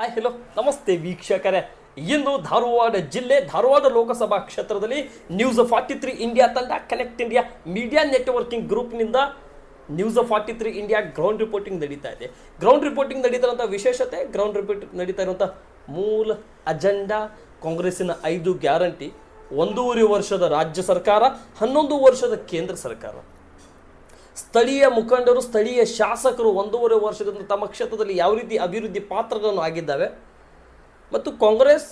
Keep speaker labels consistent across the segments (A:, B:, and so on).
A: Hi hello ನಮಸ್ತೆ ವೀಕ್ಷಕರೇ. ಇಂದು ಧಾರವಾಡ ಜಿಲ್ಲೆ, ಧಾರವಾಡ ಲೋಕಸಭಾ ಕ್ಷೇತ್ರದಲ್ಲಿ ನ್ಯೂಸ್ ಫಾರ್ಟಿ ತ್ರೀ ಇಂಡಿಯಾ ತಂಡ connect India media networking ಗ್ರೂಪ್ನಿಂದ news forty three India ground reporting ನಡೀತಾ ಇದೆ. ಗ್ರೌಂಡ್ ರಿಪೋರ್ಟಿಂಗ್ ನಡೀತಾ ವಿಶೇಷತೆ ಗ್ರೌಂಡ್ ರಿಪೋರ್ಟ್ ನಡೀತಾ ಇರುವಂಥ ಮೂಲ ಅಜೆಂಡಾ ಕಾಂಗ್ರೆಸ್ಸಿನ ಐದು ಗ್ಯಾರಂಟಿ ಒಂದೂವರೆ ವರ್ಷದ ರಾಜ್ಯ ಸರ್ಕಾರ, ಹನ್ನೊಂದು ವರ್ಷದ ಕೇಂದ್ರ ಸರ್ಕಾರ. ಸ್ಥಳೀಯ ಮುಖಂಡರು, ಸ್ಥಳೀಯ ಶಾಸಕರು ಒಂದೂವರೆ ವರ್ಷದಿಂದ ತಮ್ಮ ಕ್ಷೇತ್ರದಲ್ಲಿ ಯಾವ ರೀತಿ ಅಭಿವೃದ್ಧಿ ಪಾತ್ರಗಳನ್ನು ಆಗಿದ್ದಾವೆ ಮತ್ತು ಕಾಂಗ್ರೆಸ್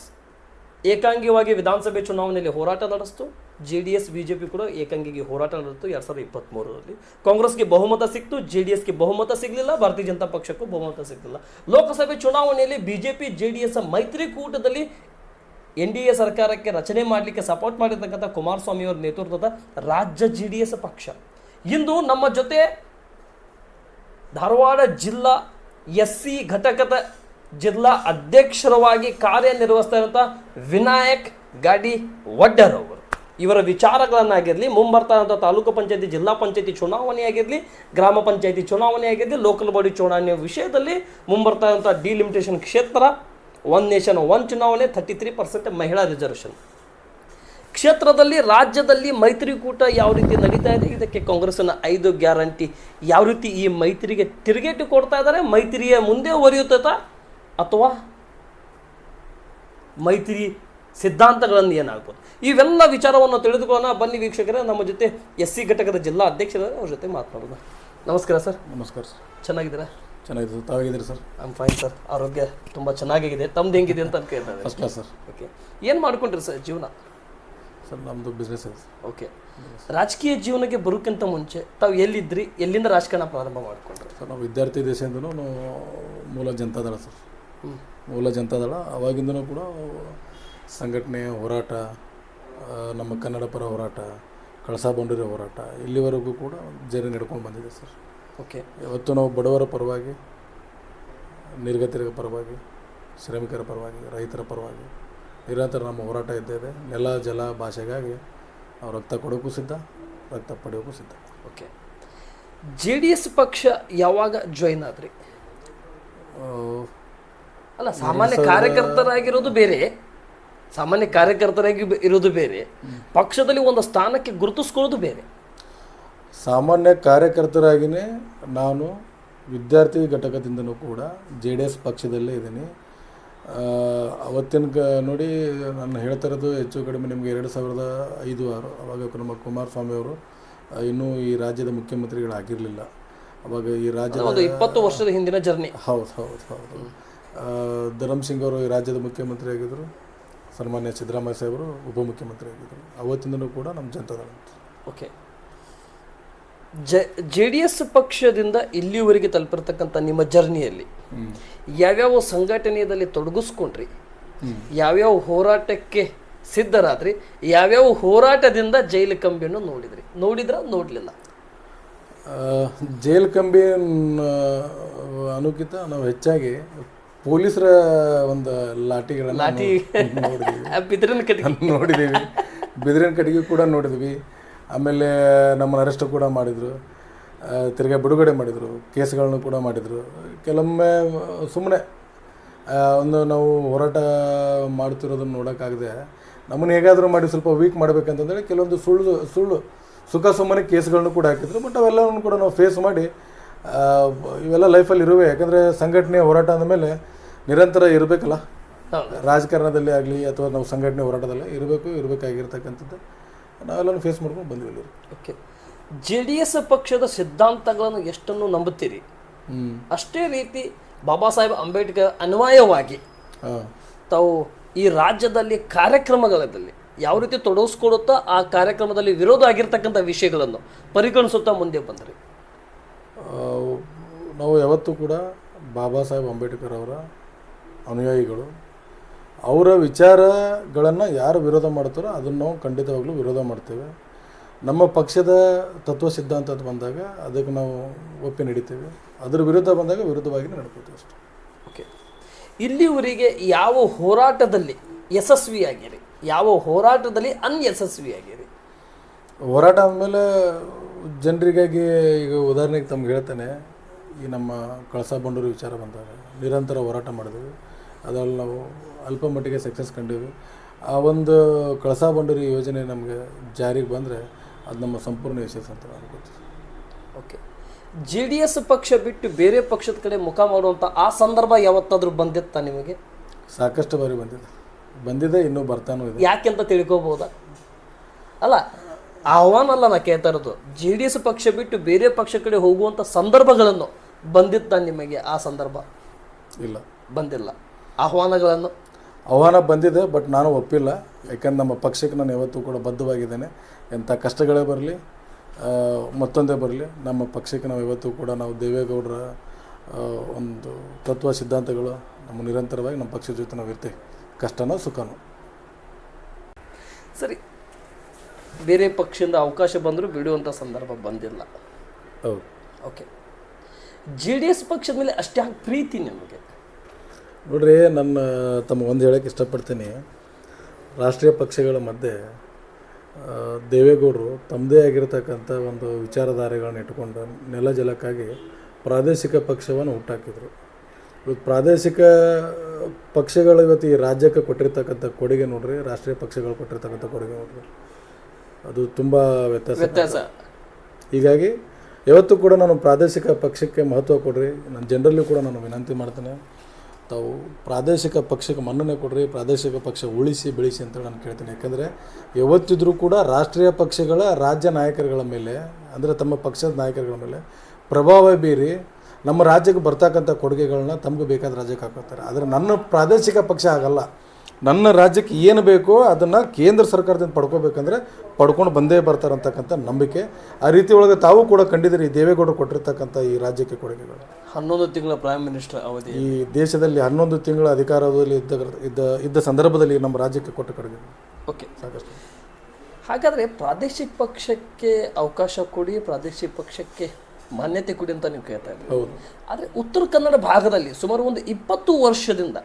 A: ಏಕಾಂಗಿಯಾಗಿ ವಿಧಾನಸಭೆ ಚುನಾವಣೆಯಲ್ಲಿ ಹೋರಾಟ ನಡೆಸ್ತು. J D S B J P ಕೂಡ ಏಕಾಂಗಿಗೆ ಹೋರಾಟ ನಡೆಸ್ತು ಎರಡು ಸಾವಿರದ ಇಪ್ಪತ್ತ್ಮೂರರಲ್ಲಿ ಕಾಂಗ್ರೆಸ್ಗೆ ಬಹುಮತ ಸಿಕ್ತು ಜೆ ಡಿ ಎಸ್ಗೆ ಬಹುಮತ ಸಿಗಲಿಲ್ಲ, ಭಾರತೀಯ ಜನತಾ ಪಕ್ಷಕ್ಕೂ ಬಹುಮತ ಸಿಗಲಿಲ್ಲ. ಲೋಕಸಭೆ ಚುನಾವಣೆಯಲ್ಲಿ B J P J D S ಮೈತ್ರಿಕೂಟದಲ್ಲಿ N D A ಸರ್ಕಾರಕ್ಕೆ ರಚನೆ ಮಾಡಲಿಕ್ಕೆ ಸಪೋರ್ಟ್ ಮಾಡಿರ್ತಕ್ಕಂಥ ಕುಮಾರಸ್ವಾಮಿಯವರ ನೇತೃತ್ವದ ರಾಜ್ಯ ಜೆ ಡಿ ಎಸ್ ಪಕ್ಷ. ಇಂದು ನಮ್ಮ ಜೊತೆ ಧಾರವಾಡ ಜಿಲ್ಲಾ ಎಸ್ ಸಿ ಘಟಕದ ಜಿಲ್ಲಾ ಅಧ್ಯಕ್ಷರವಾಗಿ ಕಾರ್ಯನಿರ್ವಹಿಸ್ತಾ ಇರುವಂಥ ವಿನಾಯಕ್ ಗಾಡಿ ವಡ್ಡರ್ ಅವರು ಇವರ ವಿಚಾರಗಳನ್ನಾಗಿರಲಿ, ಮುಂಬರ್ತಾ ತಾಲೂಕು ಪಂಚಾಯತಿ, ಜಿಲ್ಲಾ ಪಂಚಾಯತಿ ಚುನಾವಣೆಯಾಗಿರಲಿ, ಗ್ರಾಮ ಪಂಚಾಯತಿ ಚುನಾವಣೆ ಆಗಿರಲಿ ಲೋಕಲ್ ಬಾಡಿ ಚುನಾವಣೆ ವಿಷಯದಲ್ಲಿ ಮುಂಬರ್ತಾ ಡಿಲಿಮಿಟೇಷನ್ ಕ್ಷೇತ್ರ ಒನ್ ನೇಷನ್ ಒನ್ ಚುನಾವಣೆ ಥರ್ಟಿ ತ್ರೀ ಪರ್ಸೆಂಟ್ ಮಹಿಳಾ ರಿಸರ್ವೇಷನ್ ಕ್ಷೇತ್ರದಲ್ಲಿ ರಾಜ್ಯದಲ್ಲಿ ಮೈತ್ರಿಕೂಟ ಯಾವ ರೀತಿ ನಡೀತಾ ಇದೆ? ಇದಕ್ಕೆ ಕಾಂಗ್ರೆಸ್ನ ಐದು ಗ್ಯಾರಂಟಿ. ಯಾವ ರೀತಿ ಈ ಮೈತ್ರಿಗೆ ತಿರುಗೇಟು ಕೊಡ್ತಾ ಇದ್ದಾರೆ? ಮೈತ್ರಿಯ ಮುಂದೆ ಒರಿಯುತ್ತಾ ಅಥವಾ ಮೈತ್ರಿ ಸಿದ್ಧಾಂತಗಳನ್ನು ಏನಾಗ್ಬೋದು? ಇವೆಲ್ಲ ವಿಚಾರವನ್ನು ತಿಳಿದುಕೊಳ್ಳೋಣ. ಬನ್ನಿ ವೀಕ್ಷಕರೇ ನಮ್ಮ ಜೊತೆ ಎಸ್ ಸಿ ಘಟಕದ ಜಿಲ್ಲಾ ಅಧ್ಯಕ್ಷರ ಅವ್ರ ಜೊತೆ ಮಾತನಾಡೋಣ. ನಮಸ್ಕಾರ ಸರ್.
B: ನಮಸ್ಕಾರ ಸರ್.
A: ಚೆನ್ನಾಗಿದ್ದೀರಾ?
B: ಚೆನ್ನಾಗಿದೆ ಸರ್. ತಾವಾಗಿದ್ದೀರಿ ಸರ್?
A: ಐಮ್ ಫೈನ್ ಸರ್ ಆರೋಗ್ಯ ತುಂಬ ಚೆನ್ನಾಗಿದೆ. ತಮ್ದು ಹೆಂಗಿದೆ ಅಂತ ಕೇಳ್ತಾರೆ
B: ಫಸ್ಟ್ ಕ್ಲಾಸ್ ಸರ್
A: ಓಕೆ ಏನು ಮಾಡ್ಕೊಂಡ್ರಿ ಸರ್ ಜೀವನ?
B: ಸರ್ ನಮ್ಮದು ಬಿಸ್ನೆಸ್
A: ಓಕೆ ರಾಜಕೀಯ ಜೀವನಕ್ಕೆ ಬರೋಕ್ಕಿಂತ ಮುಂಚೆ ತಾವು ಎಲ್ಲಿದ್ರಿ? ಎಲ್ಲಿಂದ ರಾಜಕಾರಣ ಪ್ರಾರಂಭ ಮಾಡಿಕೊಂಡ್ರಿ?
B: ಸರ್ ನಾವು ವಿದ್ಯಾರ್ಥಿ ದೇಶದಿಂದನೂ ಮೂಲ ಜನತಾದಳ ಸರ್. ಮೂಲ ಜನತಾದಳ. ಅವಾಗಿಂದನೂ ಕೂಡ ಸಂಘಟನೆ ಹೋರಾಟ ನಮ್ಮ ಕನ್ನಡ ಪರ ಹೋರಾಟ ಕಳಸಾ ಬಂಡೂರಿ ಹೋರಾಟ ಇಲ್ಲಿವರೆಗೂ ಕೂಡ ಜರ್ನಿ ನಡ್ಕೊಂಡು ಬಂದಿದೆ ಸರ್.
A: ಓಕೆ
B: ಇವತ್ತು ನಾವು ಬಡವರ ಪರವಾಗಿ ನಿರ್ಗತಿರ ಪರವಾಗಿ ಶ್ರಮಿಕರ ಪರವಾಗಿ ರೈತರ ಪರವಾಗಿ ನಿರಂತರ ನಮ್ಮ ಹೋರಾಟ ಇದ್ದೇವೆ. ಇದೆ ನೆಲ ಜಲ ಭಾಷೆಗಾಗಿ ನಾವು ರಕ್ತ ಕೊಡೋಕ್ಕೂ ಸಿದ್ಧ ರಕ್ತ ಪಡೆಯೋಕ್ಕೂ ಸಿದ್ಧ.
A: ಓಕೆ. ಜೆ ಡಿ ಎಸ್ ಪಕ್ಷ ಯಾವಾಗ ಜಾಯಿನ್ ಆದ್ರಿ? ಅಲ್ಲ ಸಾಮಾನ್ಯ ಕಾರ್ಯಕರ್ತರಾಗಿರೋದು ಬೇರೆ. ಸಾಮಾನ್ಯ ಕಾರ್ಯಕರ್ತರಾಗಿ ಇರೋದು ಬೇರೆ. ಪಕ್ಷದಲ್ಲಿ ಒಂದು ಸ್ಥಾನಕ್ಕೆ ಗುರುತಿಸ್ಕೊಳ್ಳೋದು ಬೇರೆ.
B: ಸಾಮಾನ್ಯ ಕಾರ್ಯಕರ್ತರಾಗಿಯೇ ನಾನು ವಿದ್ಯಾರ್ಥಿ ಘಟಕದಿಂದನೂ ಕೂಡ ಜೆ ಡಿ ಎಸ್ ಪಕ್ಷದಲ್ಲೇ ಇದ್ದೀನಿ. ಅವತ್ತಿನ ಕ ನೋಡಿ ನಾನು ಹೇಳ್ತಾ ಇರೋದು ಹೆಚ್ಚು ಕಡಿಮೆ ನಿಮಗೆ ಎರಡು ಸಾವಿರದ ಐದು ಆರು. ಅವಾಗ ನಮ್ಮ ಕುಮಾರಸ್ವಾಮಿ ಅವರು ಇನ್ನೂ ಈ ರಾಜ್ಯದ ಮುಖ್ಯಮಂತ್ರಿಗಳಾಗಿರಲಿಲ್ಲ ಅವಾಗ ಈ ರಾಜ್ಯದ
A: ಇಪ್ಪತ್ತು ವರ್ಷದ ಹಿಂದಿನ ಜರ್ನಿ.
B: ಹೌದು ಹೌದು ಹೌದು. ಧರಮ್ ಸಿಂಗ್ ಅವರು ಈ ರಾಜ್ಯದ ಮುಖ್ಯಮಂತ್ರಿ ಆಗಿದ್ದರು ಸನ್ಮಾನ್ಯ ಸಿದ್ದರಾಮಯ್ಯ ಸಾಹೇಬರು ಉಪಮುಖ್ಯಮಂತ್ರಿ ಆಗಿದ್ದರು ಅವತ್ತಿಂದನೂ ಕೂಡ ನಮ್ಮ ಜನತಾದಳ ಅಂತ.
A: Okay. J J D S ಪಕ್ಷದಿಂದ ಇಲ್ಲಿವರೆಗೆ ತಲುಪಿರ್ತಕ್ಕಂಥ ನಿಮ್ಮ ಜರ್ನಿಯಲ್ಲಿ. ಯಾವ್ಯಾವ ಸಂಘಟನೆಯಲ್ಲಿ ತೊಡಗಿಸ್ಕೊಂಡ್ರಿ? ಯಾವ್ಯಾವ ಹೋರಾಟಕ್ಕೆ ಸಿದ್ಧರಾದ್ರಿ? ಯಾವ್ಯಾವ ಹೋರಾಟದಿಂದ ಜೈಲು ಕಂಬಿಯನ್ನು ನೋಡಿದ್ರಿ? ನೋಡಿದ್ರ ನೋಡಲಿಲ್ಲ?
B: ಜೈಲು ಕಂಬಿ ಅನುಕಿತ ನಾವು ಹೆಚ್ಚಾಗಿ ಪೊಲೀಸರ ಒಂದು ಲಾಠಿಗಳನ್ನು
A: ಲಾಠಿ ಬಿದಿರಿನ ಕಟ್ಟಿಗೆ. ಕಟ್ಟಿ
B: ನೋಡಿದ್ದೀವಿ ಬಿದಿರಿನ ಕಟ್ಟಿಗೆ ಕೂಡ ನೋಡಿದ್ವಿ. ಆಮೇಲೆ ನಮ್ಮನ್ನು ಅರೆಸ್ಟ್ ಕೂಡ ಮಾಡಿದರು. ತಿರ್ಗಾ ಬಿಡುಗಡೆ ಮಾಡಿದರು. ಕೇಸ್ಗಳನ್ನು ಕೂಡ ಮಾಡಿದರು. ಕೆಲವೊಮ್ಮೆ ಸುಮ್ಮನೆ ಒಂದು ನಾವು ಹೋರಾಟ ಮಾಡ್ತಿರೋದನ್ನು ನೋಡೋಕ್ಕಾಗದೆ ನಮ್ಮನ್ನು ಹೇಗಾದರೂ ಮಾಡಿ ಸ್ವಲ್ಪ ವೀಕ್ ಮಾಡ್ಬೇಕಂತಂದೇಳಿ ಕೆಲವೊಂದು ಸುಳ್ಳು ಸುಳ್ಳು ಸುಖ ಸುಮ್ಮನೆ ಕೇಸ್ಗಳನ್ನು ಕೂಡ ಹಾಕಿದ್ರು. ಬಟ್ ಅವೆಲ್ಲವನ್ನು ಕೂಡ ನಾವು ಫೇಸ್ ಮಾಡಿ ಇವೆಲ್ಲ ಲೈಫಲ್ಲಿ ಇರುವೆ. ಯಾಕಂದರೆ ಸಂಘಟನೆ ಹೋರಾಟ ಅಂದಮೇಲೆ ನಿರಂತರ ಇರಬೇಕಲ್ಲ. ರಾಜಕಾರಣದಲ್ಲಿ ಆಗಲಿ ಅಥವಾ ನಾವು ಸಂಘಟನೆ ಹೋರಾಟದಲ್ಲಿ ಇರಬೇಕು ಇರಬೇಕಾಗಿರ್ತಕ್ಕಂಥದ್ದು. ನಾವೆಲ್ಲನೂ ಫೇಸ್ ಮಾಡ್ಕೊಂಡು ಬಂದ್ವಿ
A: ಓಕೆ ಜೆ ಡಿ ಎಸ್ ಪಕ್ಷದ ಸಿದ್ಧಾಂತಗಳನ್ನು ಎಷ್ಟನ್ನು ನಂಬುತ್ತೀರಿ? ಅಷ್ಟೇ ರೀತಿ ಬಾಬಾ ಸಾಹೇಬ್ ಅಂಬೇಡ್ಕರ್ ಅನ್ವಯವಾಗಿ ತಾವು ಈ ರಾಜ್ಯದಲ್ಲಿ ಕಾರ್ಯಕ್ರಮಗಳಲ್ಲಿ ಯಾವ ರೀತಿ ತೊಡಗಿಸ್ಕೊಡುತ್ತಾ ಆ ಕಾರ್ಯಕ್ರಮದಲ್ಲಿ ವಿರೋಧ ಆಗಿರ್ತಕ್ಕಂಥ ವಿಷಯಗಳನ್ನು ಪರಿಗಣಿಸುತ್ತಾ ಮುಂದೆ ಬಂದ್ರಿ?
B: ನಾವು ಯಾವತ್ತೂ ಕೂಡ ಬಾಬಾ ಸಾಹೇಬ್ ಅಂಬೇಡ್ಕರ್ ಅವರ ಅನುಯಾಯಿಗಳು ಅವರ ವಿಚಾರಗಳನ್ನು ಯಾರು ವಿರೋಧ ಮಾಡ್ತಾರೋ ಅದನ್ನು ನಾವು ಖಂಡಿತವಾಗಲೂ ವಿರೋಧ ಮಾಡ್ತೇವೆ. ನಮ್ಮ ಪಕ್ಷದ ತತ್ವ ಸಿದ್ಧಾಂತ ಅಂತ ಬಂದಾಗ ಅದಕ್ಕೆ ನಾವು ಒಪ್ಪಿ ನಡೀತೇವೆ ಅದರ ವಿರುದ್ಧ ಬಂದಾಗ ವಿರುದ್ಧವಾಗಿ ನಡ್ಕೋತೀವಿ ಅಷ್ಟೇ.
A: ಓಕೆ. ಇಲ್ಲಿವರಿಗೆ ಯಾವ ಹೋರಾಟದಲ್ಲಿ ಯಶಸ್ವಿಯಾಗಿರಿ? ಯಾವ ಹೋರಾಟದಲ್ಲಿ ಅನ್ಯಶಸ್ವಿಯಾಗಿರಿ?
B: ಹೋರಾಟ ಅಂದಮೇಲೆ ಜನರಿಗಾಗಿ ಈಗ ಉದಾಹರಣೆಗೆ ತಮ್ಗೆ ಹೇಳ್ತೇನೆ. ಈ ನಮ್ಮ ಕಳಸಾ ಬಂಡೂರು ವಿಚಾರ ಬಂದಾಗ ನಿರಂತರ ಹೋರಾಟ ಮಾಡಿದ್ವಿ. ಅದರಲ್ಲಿ ನಾವು ಅಲ್ಪ ಮಟ್ಟಿಗೆ ಸಕ್ಸಸ್ ಕಂಡೀವಿ. ಆ ಒಂದು ಕಳಸಾ ಬಂಡೂರಿ ಯೋಜನೆ ನಮಗೆ ಜಾರಿಗೆ ಬಂದರೆ ಅದು ನಮ್ಮ ಸಂಪೂರ್ಣ ಯಶಸ್ಸು ಅಂತ ಅನ್ಕೋತೀವಿ
A: ಓಕೆ ಜೆ ಡಿ ಎಸ್ ಪಕ್ಷ ಬಿಟ್ಟು ಬೇರೆ ಪಕ್ಷದ ಕಡೆ ಮುಖ ಮಾಡುವಂಥ ಆ ಸಂದರ್ಭ ಯಾವತ್ತಾದರೂ ಬಂದಿತ್ತಾ ನಿಮಗೆ?
B: ಸಾಕಷ್ಟು ಬಾರಿ ಬಂದಿದೆ. ಬಂದಿದೆ ಇನ್ನೂ ಬರ್ತಾನೂ ಇದೆ.
A: ಯಾಕೆಂತ ತಿಳ್ಕೊಬೋದಾ? ಅಲ್ಲ ಆಹ್ವಾನ ಅಲ್ಲ ನಾ ಕೇಳ್ತಾ ಇರೋದು. ಜೆ ಡಿ ಎಸ್ ಪಕ್ಷ ಬಿಟ್ಟು ಬೇರೆ ಪಕ್ಷ ಕಡೆ ಹೋಗುವಂಥ ಸಂದರ್ಭಗಳನ್ನು ಬಂದಿತ್ತ ನಿಮಗೆ ಆ ಸಂದರ್ಭ?
B: ಇಲ್ಲ.
A: ಬಂದಿಲ್ಲ. ಆಹ್ವಾನಗಳನ್ನು?
B: ಆಹ್ವಾನ ಬಂದಿದೆ ಬಟ್ ನಾನು ಒಪ್ಪಿಲ್ಲ. ಯಾಕಂದ್ರೆ ನಮ್ಮ ಪಕ್ಷಕ್ಕೆ ನಾನು ಯಾವತ್ತೂ ಕೂಡ ಬದ್ಧವಾಗಿದ್ದೇನೆ. ಎಂಥ ಕಷ್ಟಗಳೇ ಬರಲಿ ಮತ್ತೊಂದೇ ಬರಲಿ ನಮ್ಮ ಪಕ್ಷಕ್ಕೆ ನಾವು ಯಾವತ್ತೂ ಕೂಡ ನಾವು ದೇವೇಗೌಡರ ಒಂದು ತತ್ವ ಸಿದ್ಧಾಂತಗಳು ನಮ್ಮ ನಿರಂತರವಾಗಿ ನಮ್ಮ ಪಕ್ಷದ ಜೊತೆ ನಾವು ಇರ್ತೇವೆ. ಕಷ್ಟನೋ ಸುಖನೋ.
A: ಸರಿ. ಬೇರೆ ಪಕ್ಷದಿಂದ ಅವಕಾಶ ಬಂದರೂ ಬಿಡುವಂಥ ಸಂದರ್ಭ ಬಂದಿಲ್ಲ.
B: ಹೌದು.
A: ಓಕೆ. ಜೆ ಡಿ ಎಸ್ ಪಕ್ಷದ ಮೇಲೆ ಅಷ್ಟೇ ಪ್ರೀತಿ ನಿಮಗೆ?
B: ನೋಡ್ರಿ ನನ್ನ ತಮ್ಮ ಒಂದು ಹೇಳಕ್ಕೆ ಇಷ್ಟಪಡ್ತೀನಿ. ರಾಷ್ಟ್ರೀಯ ಪಕ್ಷಗಳ ಮಧ್ಯೆ ದೇವೇಗೌಡರು ತಮ್ಮದೇ ಆಗಿರತಕ್ಕಂಥ ಒಂದು ವಿಚಾರಧಾರೆಗಳನ್ನ ಇಟ್ಕೊಂಡು ನೆಲ ಜಲಕ್ಕಾಗಿ ಪ್ರಾದೇಶಿಕ ಪಕ್ಷವನ್ನು ಹುಟ್ಟಾಕಿದರು. ಇವತ್ತು ಪ್ರಾದೇಶಿಕ ಪಕ್ಷಗಳು ಇವತ್ತು ಈ ರಾಜ್ಯಕ್ಕೆ ಕೊಟ್ಟಿರ್ತಕ್ಕಂಥ ಕೊಡುಗೆ ನೋಡ್ರಿ ರಾಷ್ಟ್ರೀಯ ಪಕ್ಷಗಳು ಕೊಟ್ಟಿರ್ತಕ್ಕಂಥ ಕೊಡುಗೆ ನೋಡ್ರಿ. ಅದು ತುಂಬ ವ್ಯತ್ಯಾಸ
A: ವ್ಯತ್ಯಾಸ.
B: ಹೀಗಾಗಿ ಯಾವತ್ತೂ ಕೂಡ ನಾನು ಪ್ರಾದೇಶಿಕ ಪಕ್ಷಕ್ಕೆ ಮಹತ್ವ ಕೊಡ್ರಿ ನಾನು ಜನರಲ್ಲೂ ಕೂಡ ನಾನು ವಿನಂತಿ ಮಾಡ್ತೇನೆ. ತಾವು ಪ್ರಾದೇಶಿಕ ಪಕ್ಷಕ್ಕೆ ಮನ್ನಣೆ ಕೊಡ್ರಿ, ಪ್ರಾದೇಶಿಕ ಪಕ್ಷ ಉಳಿಸಿ, ಬೆಳೆಸಿ ಅಂತ ನಾನು ಕೇಳ್ತೀನಿ. ಯಾಕಂದರೆ ಯಾವತ್ತಿದ್ರೂ ಕೂಡ ರಾಷ್ಟ್ರೀಯ ಪಕ್ಷಗಳ ರಾಜ್ಯ ನಾಯಕರುಗಳ ಮೇಲೆ, ಅಂದರೆ ತಮ್ಮ ಪಕ್ಷದ ನಾಯಕರುಗಳ ಮೇಲೆ ಪ್ರಭಾವ ಬೀರಿ ನಮ್ಮ ರಾಜ್ಯಕ್ಕೆ ಬರ್ತಕ್ಕಂಥ ಕೊಡುಗೆಗಳನ್ನ ತಮಗೆ ಬೇಕಾದ ರಾಜ್ಯಕ್ಕೆ ಹಾಕೋತಾರೆ ಆದರೆ ನನ್ನ ಪ್ರಾದೇಶಿಕ ಪಕ್ಷ ಆಗಲ್ಲ ನನ್ನ ರಾಜ್ಯಕ್ಕೆ ಏನು ಬೇಕೋ ಅದನ್ನು ಕೇಂದ್ರ ಸರ್ಕಾರದಿಂದ ಪಡ್ಕೋಬೇಕಂದ್ರೆ ಪಡ್ಕೊಂಡು ಬಂದೇ ಬರ್ತಾರಂತಕ್ಕಂಥ ನಂಬಿಕೆ. ಆ ರೀತಿ ಒಳಗೆ ತಾವು ಕೂಡ ಕಂಡಿದ್ದೀರಿ ದೇವೇಗೌಡರು ಕೊಟ್ಟಿರ್ತಕ್ಕಂಥ ಈ ರಾಜ್ಯಕ್ಕೆ ಕೊಡುಗೆಗಳು.
A: ಹನ್ನೊಂದು ತಿಂಗಳ ಪ್ರೈಮ್ ಮಿನಿಸ್ಟರ್ ಅವಧಿ.
B: ಈ ದೇಶದಲ್ಲಿ ಹನ್ನೊಂದು ತಿಂಗಳ ಅಧಿಕಾರದಲ್ಲಿ ಇದ್ದ ಇದ್ದ ಇದ್ದ ಸಂದರ್ಭದಲ್ಲಿ ನಮ್ಮ ರಾಜ್ಯಕ್ಕೆ ಕೊಟ್ಟ ಕೊಡುಗೆ.
A: ಓಕೆ.
B: ಸಾಕಷ್ಟು.
A: ಹಾಗಾದರೆ ಪ್ರಾದೇಶಿಕ ಪಕ್ಷಕ್ಕೆ ಅವಕಾಶ ಕೊಡಿ ಪ್ರಾದೇಶಿಕ ಪಕ್ಷಕ್ಕೆ ಮಾನ್ಯತೆ ಕೊಡಿ ಅಂತ ನೀವು ಕೇಳ್ತಾ ಇದ್ದೀರಿ.
B: ಹೌದು.
A: ಆದರೆ ಉತ್ತರ ಕನ್ನಡ ಭಾಗದಲ್ಲಿ ಸುಮಾರು ಒಂದು ಇಪ್ಪತ್ತು ವರ್ಷದಿಂದ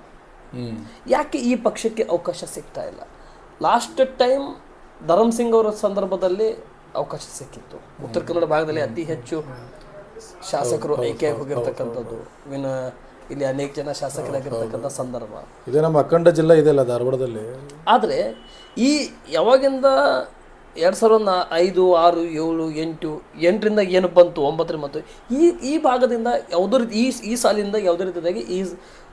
A: ಯಾಕೆ ಈ ಪಕ್ಷಕ್ಕೆ ಅವಕಾಶ ಸಿಗ್ತಾ ಇಲ್ಲ? ಲಾಸ್ಟ್ ಟೈಮ್ ಧರಮ್ ಸಿಂಗ್ ಅವರ ಸಂದರ್ಭದಲ್ಲಿ ಅವಕಾಶ ಸಿಕ್ಕಿತ್ತು. ಉತ್ತರ ಕನ್ನಡ ಭಾಗದಲ್ಲಿ ಅತಿ ಹೆಚ್ಚು ಶಾಸಕರು ಆಯ್ಕೆ ಹೋಗಿರ್ತಕ್ಕಂಥದ್ದು? ವಿನ ಇಲ್ಲಿ ಅನೇಕ ಜನ ಶಾಸಕರಾಗಿರ್ತಕ್ಕಂಥ ಸಂದರ್ಭ.
B: ಇದೇ ನಮ್ಮ ಅಖಂಡ ಜಿಲ್ಲಾ ಇದೆಯಲ್ಲ ಧಾರವಾಡದಲ್ಲಿ?
A: ಆದರೆ ಈ ಯಾವಾಗಿಂದ ಎರಡು ಸಾವಿರದ ನಾ ಐದು ಆರು ಏಳು ಎಂಟು ಎಂಟರಿಂದ ಏನು ಬಂತು ಒಂಬತ್ತರಿಂದ ಮತ್ತು ಈ ಈ ಭಾಗದಿಂದ ಯಾವುದೋ ರೀತಿ ಈ ಈ ಸಾಲಿಂದ ಯಾವುದೇ ರೀತಿಯಾಗಿ ಈ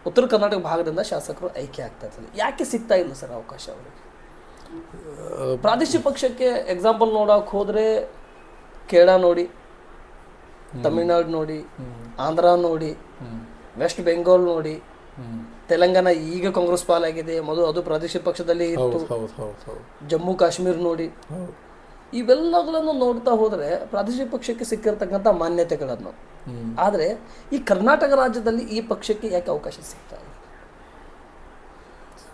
A: ಉತ್ತರ ಕರ್ನಾಟಕ ಭಾಗದಿಂದ ಶಾಸಕರು ಆಯ್ಕೆ ಆಗ್ತಾ ಇರ್ತಾರೆ ಯಾಕೆ ಸಿಗ್ತಾ ಇಲ್ಲ ಸರ್ ಅವಕಾಶ ಅವರಿಗೆ? ಪ್ರಾದೇಶಿಕ ಪಕ್ಷಕ್ಕೆ ಎಕ್ಸಾಂಪಲ್ ನೋಡೋಕೆ ಹೋದರೆ ಕೇರಳ ನೋಡಿ ತಮಿಳ್ನಾಡು ನೋಡಿ ಆಂಧ್ರ ನೋಡಿ ವೆಸ್ಟ್ ಬೆಂಗಾಲ್ ನೋಡಿ ತೆಲಂಗಾಣ ಈಗ ಕಾಂಗ್ರೆಸ್ ಪಾಲಾಗಿದೆ ಮೊದಲು ಅದು ಪ್ರಾದೇಶಿಕ ಪಕ್ಷದಲ್ಲಿ ಇತ್ತು. ಜಮ್ಮು ಕಾಶ್ಮೀರ ನೋಡಿ ಇವೆಲ್ಲಗಳನ್ನು ನೋಡ್ತಾ ಹೋದರೆ ಪ್ರಾದೇಶಿಕ ಪಕ್ಷಕ್ಕೆ ಸಿಕ್ಕಿರ್ತಕ್ಕಂಥ ಮಾನ್ಯತೆಗಳನ್ನು. ಆದರೆ ಈ ಕರ್ನಾಟಕ ರಾಜ್ಯದಲ್ಲಿ ಈ ಪಕ್ಷಕ್ಕೆ ಯಾಕೆ ಅವಕಾಶ ಸಿಗ್ತಾ ಇದೆ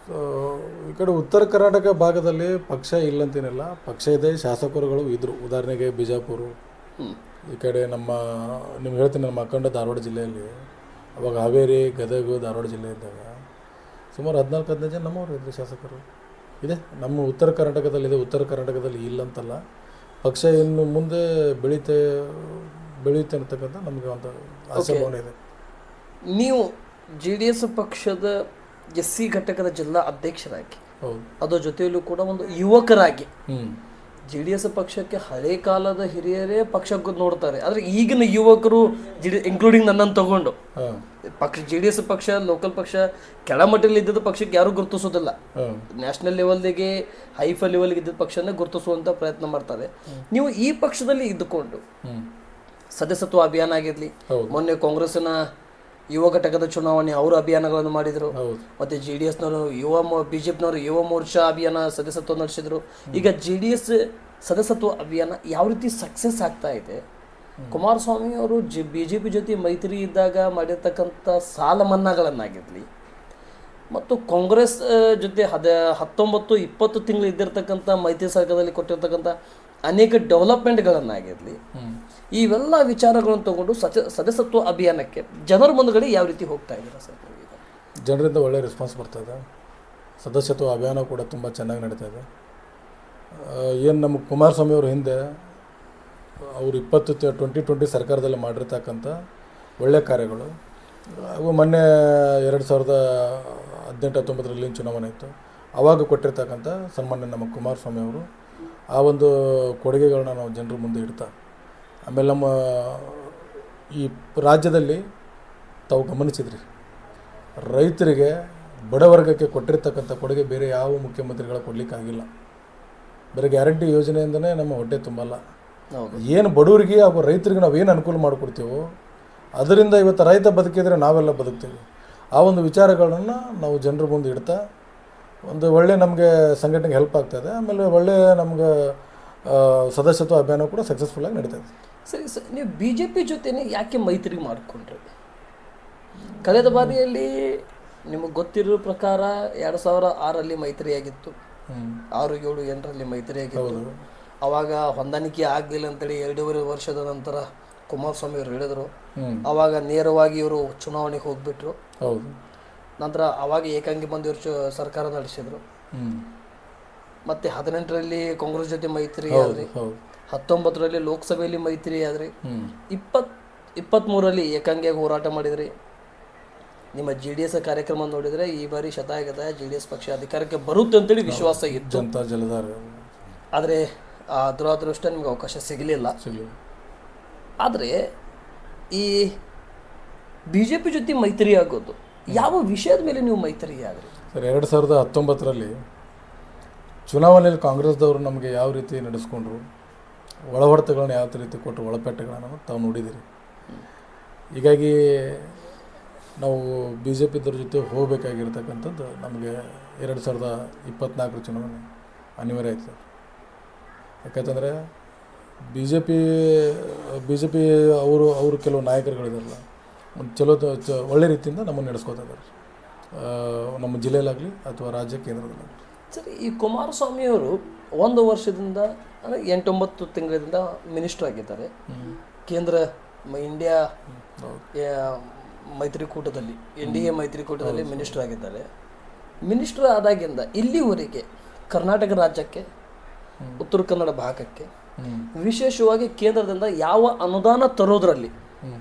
B: ಸೊ ಈ ಕಡೆ ಉತ್ತರ ಕರ್ನಾಟಕ ಭಾಗದಲ್ಲಿ ಪಕ್ಷ ಇಲ್ಲಂತೇನಿಲ್ಲ. ಪಕ್ಷ ಇದೆ ಶಾಸಕರುಗಳು ಇದ್ರು. ಉದಾಹರಣೆಗೆ ಬಿಜಾಪುರ. ಈ ಕಡೆ ನಮ್ಮ ನಿಮ್ಗೆ ಹೇಳ್ತೀನಿ ನಮ್ಮ ಅಖಂಡ ಧಾರವಾಡ ಜಿಲ್ಲೆಯಲ್ಲಿ. ಅವಾಗ ಹಾವೇರಿ ಗದಗ ಧಾರವಾಡ ಜಿಲ್ಲೆ ಇದ್ದಾಗ ಸುಮಾರು ಹದಿನಾಲ್ಕು ಹದಿನೈದು ಜನ ನಮ್ಮವರು ಇದ್ರು ಶಾಸಕರು. ಇದೆ. ನಮ್ಮ ಉತ್ತರ ಕರ್ನಾಟಕದಲ್ಲಿದೆ ಉತ್ತರ ಕರ್ನಾಟಕದಲ್ಲಿ ಇಲ್ಲಂತಲ್ಲ ಪಕ್ಷ ಇನ್ನು ಮುಂದೆ ಬೆಳೀತೆ ಬೆಳೆಯುತ್ತೆ ಅಂತಕ್ಕಂಥ ನಮಗೆ ಒಂದು ಆಸೆ ಭಾವನೆ ಇದೆ.
A: ನೀವು ಜೆ ಡಿ ಎಸ್ ಪಕ್ಷದ ಎಸ್ ಸಿ ಘಟಕದ ಜಿಲ್ಲಾ ಅಧ್ಯಕ್ಷರಾಗಿ
B: ಹೌದು.
A: ಅದರ ಜೊತೆಯಲ್ಲೂ ಕೂಡ ಒಂದು ಯುವಕರಾಗಿ ಜೆ ಡಿ ಎಸ್ ಪಕ್ಷಕ್ಕೆ ಹಳೆ ಕಾಲದ ಹಿರಿಯರೇ ಪಕ್ಷ ನೋಡ್ತಾರೆ. ಆದರೆ ಈಗಿನ ಯುವಕರು ಜಿ ಡಿ ಇನ್ಕ್ಲೂಡಿಂಗ್ ನನ್ನನ್ನು ತಗೊಂಡು ಪಕ್ಷ ಜೆ ಡಿ ಎಸ್ ಪಕ್ಷ ಲೋಕಲ್ ಪಕ್ಷ ಕೆಳಮಟ್ಟದಲ್ಲಿ ಇದ್ದಿದ್ದ ಪಕ್ಷಕ್ಕೆ ಯಾರು ಗುರುತಿಸೋದಿಲ್ಲ. ನ್ಯಾಷನಲ್ ಲೆವೆಲ್ಗೆ ಹೈಫೈ ಲೆವೆಲ್ಗೆ ಇದ್ದ ಪಕ್ಷನ ಗುರುತಿಸುವಂಥ ಪ್ರಯತ್ನ ಮಾಡ್ತಾರೆ. ನೀವು ಈ ಪಕ್ಷದಲ್ಲಿ ಇದ್ದುಕೊಂಡು ಸದಸ್ಯತ್ವ ಅಭಿಯಾನ ಆಗಿರಲಿ ಮೊನ್ನೆ ಕಾಂಗ್ರೆಸ್ಸಿನ ಯುವ ಘಟಕದ ಚುನಾವಣೆ ಅವರು ಅಭಿಯಾನಗಳನ್ನು ಮಾಡಿದರು. ಮತ್ತೆ ಜೆ ಡಿ ಎಸ್ನವರು ಯುವ ಮೋ ಬಿ ಜೆ ಪಿನವರು ಯುವ ಮೋರ್ಚಾ ಅಭಿಯಾನ ಸದಸ್ಯತ್ವ ನಡೆಸಿದ್ರು. ಈಗ ಜೆ ಡಿ ಎಸ್ ಸದಸ್ಯತ್ವ ಅಭಿಯಾನ ಯಾವ ರೀತಿ ಸಕ್ಸಸ್ ಆಗ್ತಾ ಇದೆ? ಕುಮಾರಸ್ವಾಮಿ ಅವರು ಜಿ ಬಿ ಜೆ ಪಿ ಜೊತೆ ಮೈತ್ರಿ ಇದ್ದಾಗ ಮಾಡಿರ್ತಕ್ಕಂಥ ಸಾಲ ಮನ್ನಾಗಳನ್ನಾಗಿರಲಿ ಮತ್ತು ಕಾಂಗ್ರೆಸ್ ಜೊತೆ ಹದ ಹತ್ತೊಂಬತ್ತು ಇಪ್ಪತ್ತು ತಿಂಗಳು ಇದ್ದಿರ್ತಕ್ಕಂಥ ಮೈತ್ರಿ ಸರ್ಕಾರದಲ್ಲಿ ಕೊಟ್ಟಿರ್ತಕ್ಕಂಥ ಅನೇಕ ಡೆವಲಪ್ಮೆಂಟ್ಗಳನ್ನಾಗಿರಲಿ ಇವೆಲ್ಲ ವಿಚಾರಗಳನ್ನು ತಗೊಂಡು ಸಚ ಸದಸ್ಯತ್ವ ಅಭಿಯಾನಕ್ಕೆ ಜನರ ಮುಂದುಗಡೆ ಯಾವ ರೀತಿ ಹೋಗ್ತಾ ಇದ್ದೀರಾ ಸರ್
B: ಜನರಿಂದ ಒಳ್ಳೆ ರೆಸ್ಪಾನ್ಸ್ ಬರ್ತಾಯಿದೆ ಸದಸ್ಯತ್ವ ಅಭಿಯಾನ ಕೂಡ ತುಂಬ ಚೆನ್ನಾಗಿ ನಡೀತಾ ಇದೆ. ಏನು ನಮ್ಮ ಕುಮಾರಸ್ವಾಮಿ ಅವರು ಹಿಂದೆ ಅವರು ಇಪ್ಪತ್ತು ಟ್ವೆಂಟಿ ಟ್ವೆಂಟಿ ಸರ್ಕಾರದಲ್ಲಿ ಮಾಡಿರ್ತಕ್ಕಂಥ ಒಳ್ಳೆಯ ಕಾರ್ಯಗಳು. ಹಾಗೂ ಮೊನ್ನೆ ಎರಡು ಸಾವಿರದ ಹದಿನೆಂಟು, ಹತ್ತೊಂಬತ್ತರಲ್ಲಿ ಚುನಾವಣೆ ಇತ್ತು. ಆವಾಗ ಕೊಟ್ಟಿರ್ತಕ್ಕಂಥ ಸನ್ಮಾನ್ಯ ನಮ್ಮ ಕುಮಾರಸ್ವಾಮಿ ಅವರು ಆ ಒಂದು ಕೊಡುಗೆಗಳನ್ನ ನಾವು ಜನರ ಮುಂದೆ ಇಡ್ತಾ, ಆಮೇಲೆ ನಮ್ಮ ಈ ರಾಜ್ಯದಲ್ಲಿ ತಾವು ಗಮನಿಸಿದ್ರಿ. ರೈತರಿಗೆ ಬಡವರ್ಗಕ್ಕೆ ಕೊಟ್ಟಿರ್ತಕ್ಕಂಥ ಕೊಡುಗೆ ಬೇರೆ ಯಾವ ಮುಖ್ಯಮಂತ್ರಿಗಳ ಕೊಡಲಿಕ್ಕಾಗಿಲ್ಲ. ಬೇರೆ ಗ್ಯಾರಂಟಿ ಯೋಜನೆಯಿಂದನೇ ನಮ್ಮ ಹೊಟ್ಟೆ ತುಂಬಲ್ಲ. ಏನು ಬಡವರಿಗೆ ಹಾಗೂ ರೈತರಿಗೆ ನಾವು ಏನು ಅನುಕೂಲ ಮಾಡಿಕೊಡ್ತೀವೋ ಅದರಿಂದ ಇವತ್ತು ರೈತ ಬದುಕಿದರೆ ನಾವೆಲ್ಲ ಬದುಕ್ತೀವಿ. ಆ ಒಂದು ವಿಚಾರಗಳನ್ನು ನಾವು ಜನರ ಮುಂದೆ ಇಡ್ತಾ ಒಂದು ಒಳ್ಳೆ ನಮಗೆ ಸಂಘಟನೆಗೆ ಹೆಲ್ಪ್ ಆಗ್ತಾಯಿದೆ ಆಮೇಲೆ ಒಳ್ಳೆ ನಮ್ಗೆ ಸದಸ್ಯತ್ವ ಅಭಿಯಾನ ಕೂಡ ಸಕ್ಸಸ್ಫುಲ್ಲಾಗಿ ಆಗಿ ಇದೆ.
A: ಸರಿ ಸರ್. ನೀವು ಬಿ ಜೆ ಪಿ ಜೊತೆನೇ ಯಾಕೆ ಮೈತ್ರಿ ಮಾಡಿಕೊಂಡ್ರಿ? ಕಳೆದ ಬಾರಿಯಲ್ಲಿ ನಿಮಗೆ ಗೊತ್ತಿರೋ ಪ್ರಕಾರ ಎರಡು ಸಾವಿರ ಆರಲ್ಲಿ ಮೈತ್ರಿಯಾಗಿತ್ತು. ಆರು ಏಳು ಎಂಟರಲ್ಲಿ ಮೈತ್ರಿಯಾಗಿತ್ತು. ಅವಾಗ ಹೊಂದಾಣಿಕೆ ಆಗಲಿಲ್ಲ ಅಂತೇಳಿ ಎರಡೂವರೆ ವರ್ಷದ ನಂತರ ಕುಮಾರಸ್ವಾಮಿ ಅವರು ಹೇಳಿದರು. ಅವಾಗ ನೇರವಾಗಿ ಇವರು ಚುನಾವಣೆಗೆ ಹೋಗ್ಬಿಟ್ರು.
B: ಹೌದು.
A: ನಂತರ ಅವಾಗ ಏಕಾಂಗಿ ಬಂದು ಇವರು ಸರ್ಕಾರ ನಡೆಸಿದ್ರು. ಮತ್ತೆ ಹದಿನೆಂಟರಲ್ಲಿ ಕಾಂಗ್ರೆಸ್ ಜೊತೆ ಮೈತ್ರಿ ಆದ್ರಿ. ಹತ್ತೊಂಬತ್ತರಲ್ಲಿ ಲೋಕಸಭೆಯಲ್ಲಿ ಮೈತ್ರಿ ಆದ್ರಿ. ಇಪ್ಪತ್ ಇಪ್ಪತ್ತ್ಮೂರರಲ್ಲಿ ಏಕಾಂಗಿಯಾಗಿ ಹೋರಾಟ ಮಾಡಿದ್ರಿ. ನಿಮ್ಮ ಜೆ ಡಿ ಎಸ್ ಕಾರ್ಯಕ್ರಮ ನೋಡಿದರೆ ಈ ಬಾರಿ ಶತಾಯಗತಾಯ ಜೆ ಡಿ ಎಸ್ ಪಕ್ಷ ಅಧಿಕಾರಕ್ಕೆ ಬರುತ್ತೆ ಅಂತೇಳಿ ವಿಶ್ವಾಸ ಇತ್ತು. ಆದರೆ ದುರಾದೃಷ್ಟ ನಿಮ್ಗೆ ಅವಕಾಶ ಸಿಗಲಿಲ್ಲ.
B: ಸಿಗಲಿ
A: ಆದರೆ ಈ ಬಿ ಜೆ ಪಿ ಜೊತೆ ಮೈತ್ರಿ ಆಗೋದು ಯಾವ ವಿಷಯದ ಮೇಲೆ ನೀವು ಮೈತ್ರಿ ಆದ್ರಿ
B: ಸರ್ ಎರಡು ಸಾವಿರದ ಹತ್ತೊಂಬತ್ತರಲ್ಲಿ ಚುನಾವಣೆಯಲ್ಲಿ ಕಾಂಗ್ರೆಸ್ದವರು ನಮಗೆ ಯಾವ ರೀತಿ ನಡೆಸ್ಕೊಂಡ್ರು ಒಳ ಹೊಡೆತಗಳನ್ನ ಯಾವ ರೀತಿ ಕೊಟ್ಟರು ಒಳಪೆಟ್ಟುಗಳನ್ನು ತಾವು ನೋಡಿದ್ದೀರಿ ಹೀಗಾಗಿ ನಾವು ಬಿ ಜೆ ಪಿದವ್ರ ಜೊತೆ ಹೋಗಬೇಕಾಗಿರ್ತಕ್ಕಂಥದ್ದು ನಮಗೆ ಎರಡು ಸಾವಿರದ ಇಪ್ಪತ್ತ್ನಾಲ್ಕರ ಚುನಾವಣೆ ಅನಿವಾರ್ಯ ಆಯ್ತು ಸರ್. ಯಾಕಂತಂದರೆ B J P B J P ಅವರು ಅವರು ಕೆಲವು ನಾಯಕರುಗಳಿದಾರಲ್ಲ ಚಲೋ ಚ ಒಳ್ಳೆ ರೀತಿಯಿಂದ ನಮ್ಮನ್ನು ನಡೆಸ್ಕೋತಾ ಇದ್ದಾರೆ. ನಮ್ಮ ಜಿಲ್ಲೆಯಲ್ಲಾಗಲಿ ಅಥವಾ ರಾಜ್ಯ ಕೇಂದ್ರದಲ್ಲಾಗಲಿ.
A: ಸರ್ ಈ ಕುಮಾರಸ್ವಾಮಿಯವರು ಒಂದು ವರ್ಷದಿಂದ ಅಂದರೆ ಎಂಟೊಂಬತ್ತು ತಿಂಗಳಿಂದ ಮಿನಿಸ್ಟರ್ ಆಗಿದ್ದಾರೆ. ಕೇಂದ್ರ ಇಂಡಿಯಾ ಮೈತ್ರಿಕೂಟದಲ್ಲಿ ಎನ್ ಡಿ ಎ ಮೈತ್ರಿಕೂಟದಲ್ಲಿ ಮಿನಿಸ್ಟರ್ ಆಗಿದ್ದಾರೆ. ಮಿನಿಸ್ಟರ್ ಆದಾಗಿಂದ ಇಲ್ಲಿವರೆಗೆ ಕರ್ನಾಟಕ ರಾಜ್ಯಕ್ಕೆ ಉತ್ತರ ಕನ್ನಡ ಭಾಗಕ್ಕೆ. ವಿಶೇಷವಾಗಿ ಕೇಂದ್ರದಿಂದ ಯಾವ ಅನುದಾನ ತರೋದ್ರಲ್ಲಿ
B: ಹ್ಞೂ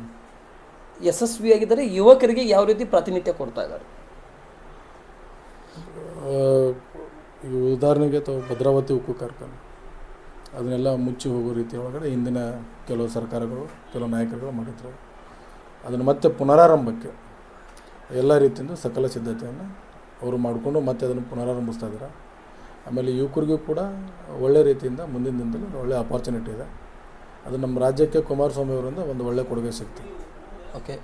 A: ಯಶಸ್ವಿಯಾಗಿದ್ದರೆ ಯುವಕರಿಗೆ ಯಾವ ರೀತಿ ಪ್ರಾತಿನಿಧ್ಯ ಕೊಡ್ತಾ ಇದ್ದಾರೆ?
B: ಉದಾಹರಣೆಗೆ ಭದ್ರಾವತಿ ಉಕ್ಕು ಕಾರ್ಖಾನೆ. ಅದನ್ನೆಲ್ಲ ಮುಚ್ಚಿ ಹೋಗೋ ರೀತಿ ಒಳಗಡೆ ಹಿಂದಿನ ಕೆಲವು ಸರ್ಕಾರಗಳು ಕೆಲವು ನಾಯಕರುಗಳು ಮಾಡಿದ್ರು. ಅದನ್ನು ಮತ್ತೆ ಪುನರಾರಂಭಕ್ಕೆ ಎಲ್ಲ ರೀತಿಯಿಂದ ಸಕಲ ಸಿದ್ಧತೆಯನ್ನು ಅವರು ಮಾಡಿಕೊಂಡು ಮತ್ತೆ ಅದನ್ನು ಪುನರಾರಂಭಿಸ್ತಾ ಇದ್ದಾರೆ. ಆಮೇಲೆ ಯುವಕರಿಗೂ ಕೂಡ ಒಳ್ಳೆ ರೀತಿಯಿಂದ ಮುಂದಿನ ದಿನದಲ್ಲಿ ಒಳ್ಳೆ ಅಪಾರ್ಚುನಿಟಿ ಇದೆ. ಅದು ನಮ್ಮ ರಾಜ್ಯಕ್ಕೆ ಕುಮಾರಸ್ವಾಮಿ ಅವರಿಂದ ಒಂದು ಒಳ್ಳೆ ಕೊಡುಗೆ ಸಿಗ್ತದೆ.
A: ಓಕೆ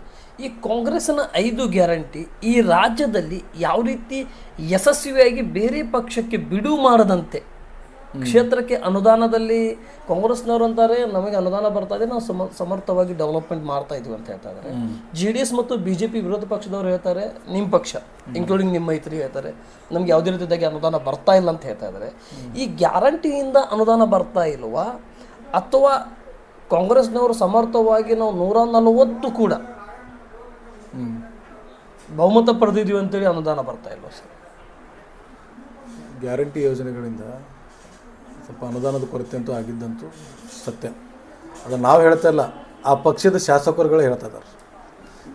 A: ಈ ಕಾಂಗ್ರೆಸ್ನ ಐದು ಗ್ಯಾರಂಟಿ ಈ ರಾಜ್ಯದಲ್ಲಿ ಯಾವ ರೀತಿ ಯಶಸ್ವಿಯಾಗಿ ಬೇರೆ ಪಕ್ಷಕ್ಕೆ ಬಿಡುವು ಮಾಡದಂತೆ ಕ್ಷೇತ್ರಕ್ಕೆ ಅನುದಾನದಲ್ಲಿ ಕಾಂಗ್ರೆಸ್ನವರು ಅಂತಾರೆ ನಮಗೆ ಅನುದಾನ ಬರ್ತಾ ಇದೆ ನಾವು ಸಮ ಸಮರ್ಥವಾಗಿ ಡೆವಲಪ್ಮೆಂಟ್ ಮಾಡ್ತಾ ಇದೀವಿ ಅಂತ ಹೇಳ್ತಾ ಇದ್ದಾರೆ ಜೆ ಡಿ ಎಸ್ ಮತ್ತು ಬಿ ಜೆ ಪಿ ವಿರೋಧ ಪಕ್ಷದವರು ಹೇಳ್ತಾರೆ ನಿಮ್ಮ ಪಕ್ಷ ಇನ್ಕ್ಲೂಡಿಂಗ್ ನಿಮ್ಮ ಮೈತ್ರಿ ಹೇಳ್ತಾರೆ ನಮ್ಗೆ ಯಾವುದೇ ರೀತಿಯಾಗಿ ಅನುದಾನ ಬರ್ತಾ ಇಲ್ಲ ಅಂತ ಹೇಳ್ತಾ ಇದ್ದಾರೆ ಈ ಗ್ಯಾರಂಟಿಯಿಂದ ಅನುದಾನ ಬರ್ತಾ ಇಲ್ವಾ? ಅಥವಾ ಕಾಂಗ್ರೆಸ್ನವರು ಸಮರ್ಥವಾಗಿ ನಾವು ನೂರ ನಲವತ್ತು ಕೂಡ ಬಹುಮತ ಪಡೆದಿದ್ದೀವಿ ಅಂತೇಳಿ ಅನುದಾನ ಬರ್ತಾ ಇಲ್ವಾ ಸರ್?
B: ಗ್ಯಾರಂಟಿ ಯೋಜನೆಗಳಿಂದ ಸ್ವಲ್ಪ ಅನುದಾನದ ಕೊರತೆ ಅಂತೂ ಆಗಿದ್ದಂತೂ ಸತ್ಯ. ಅದನ್ನು ನಾವು ಹೇಳ್ತಾ ಇಲ್ಲ ಆ ಪಕ್ಷದ ಶಾಸಕರುಗಳು ಹೇಳ್ತಾ ಇದ್ದಾರೆ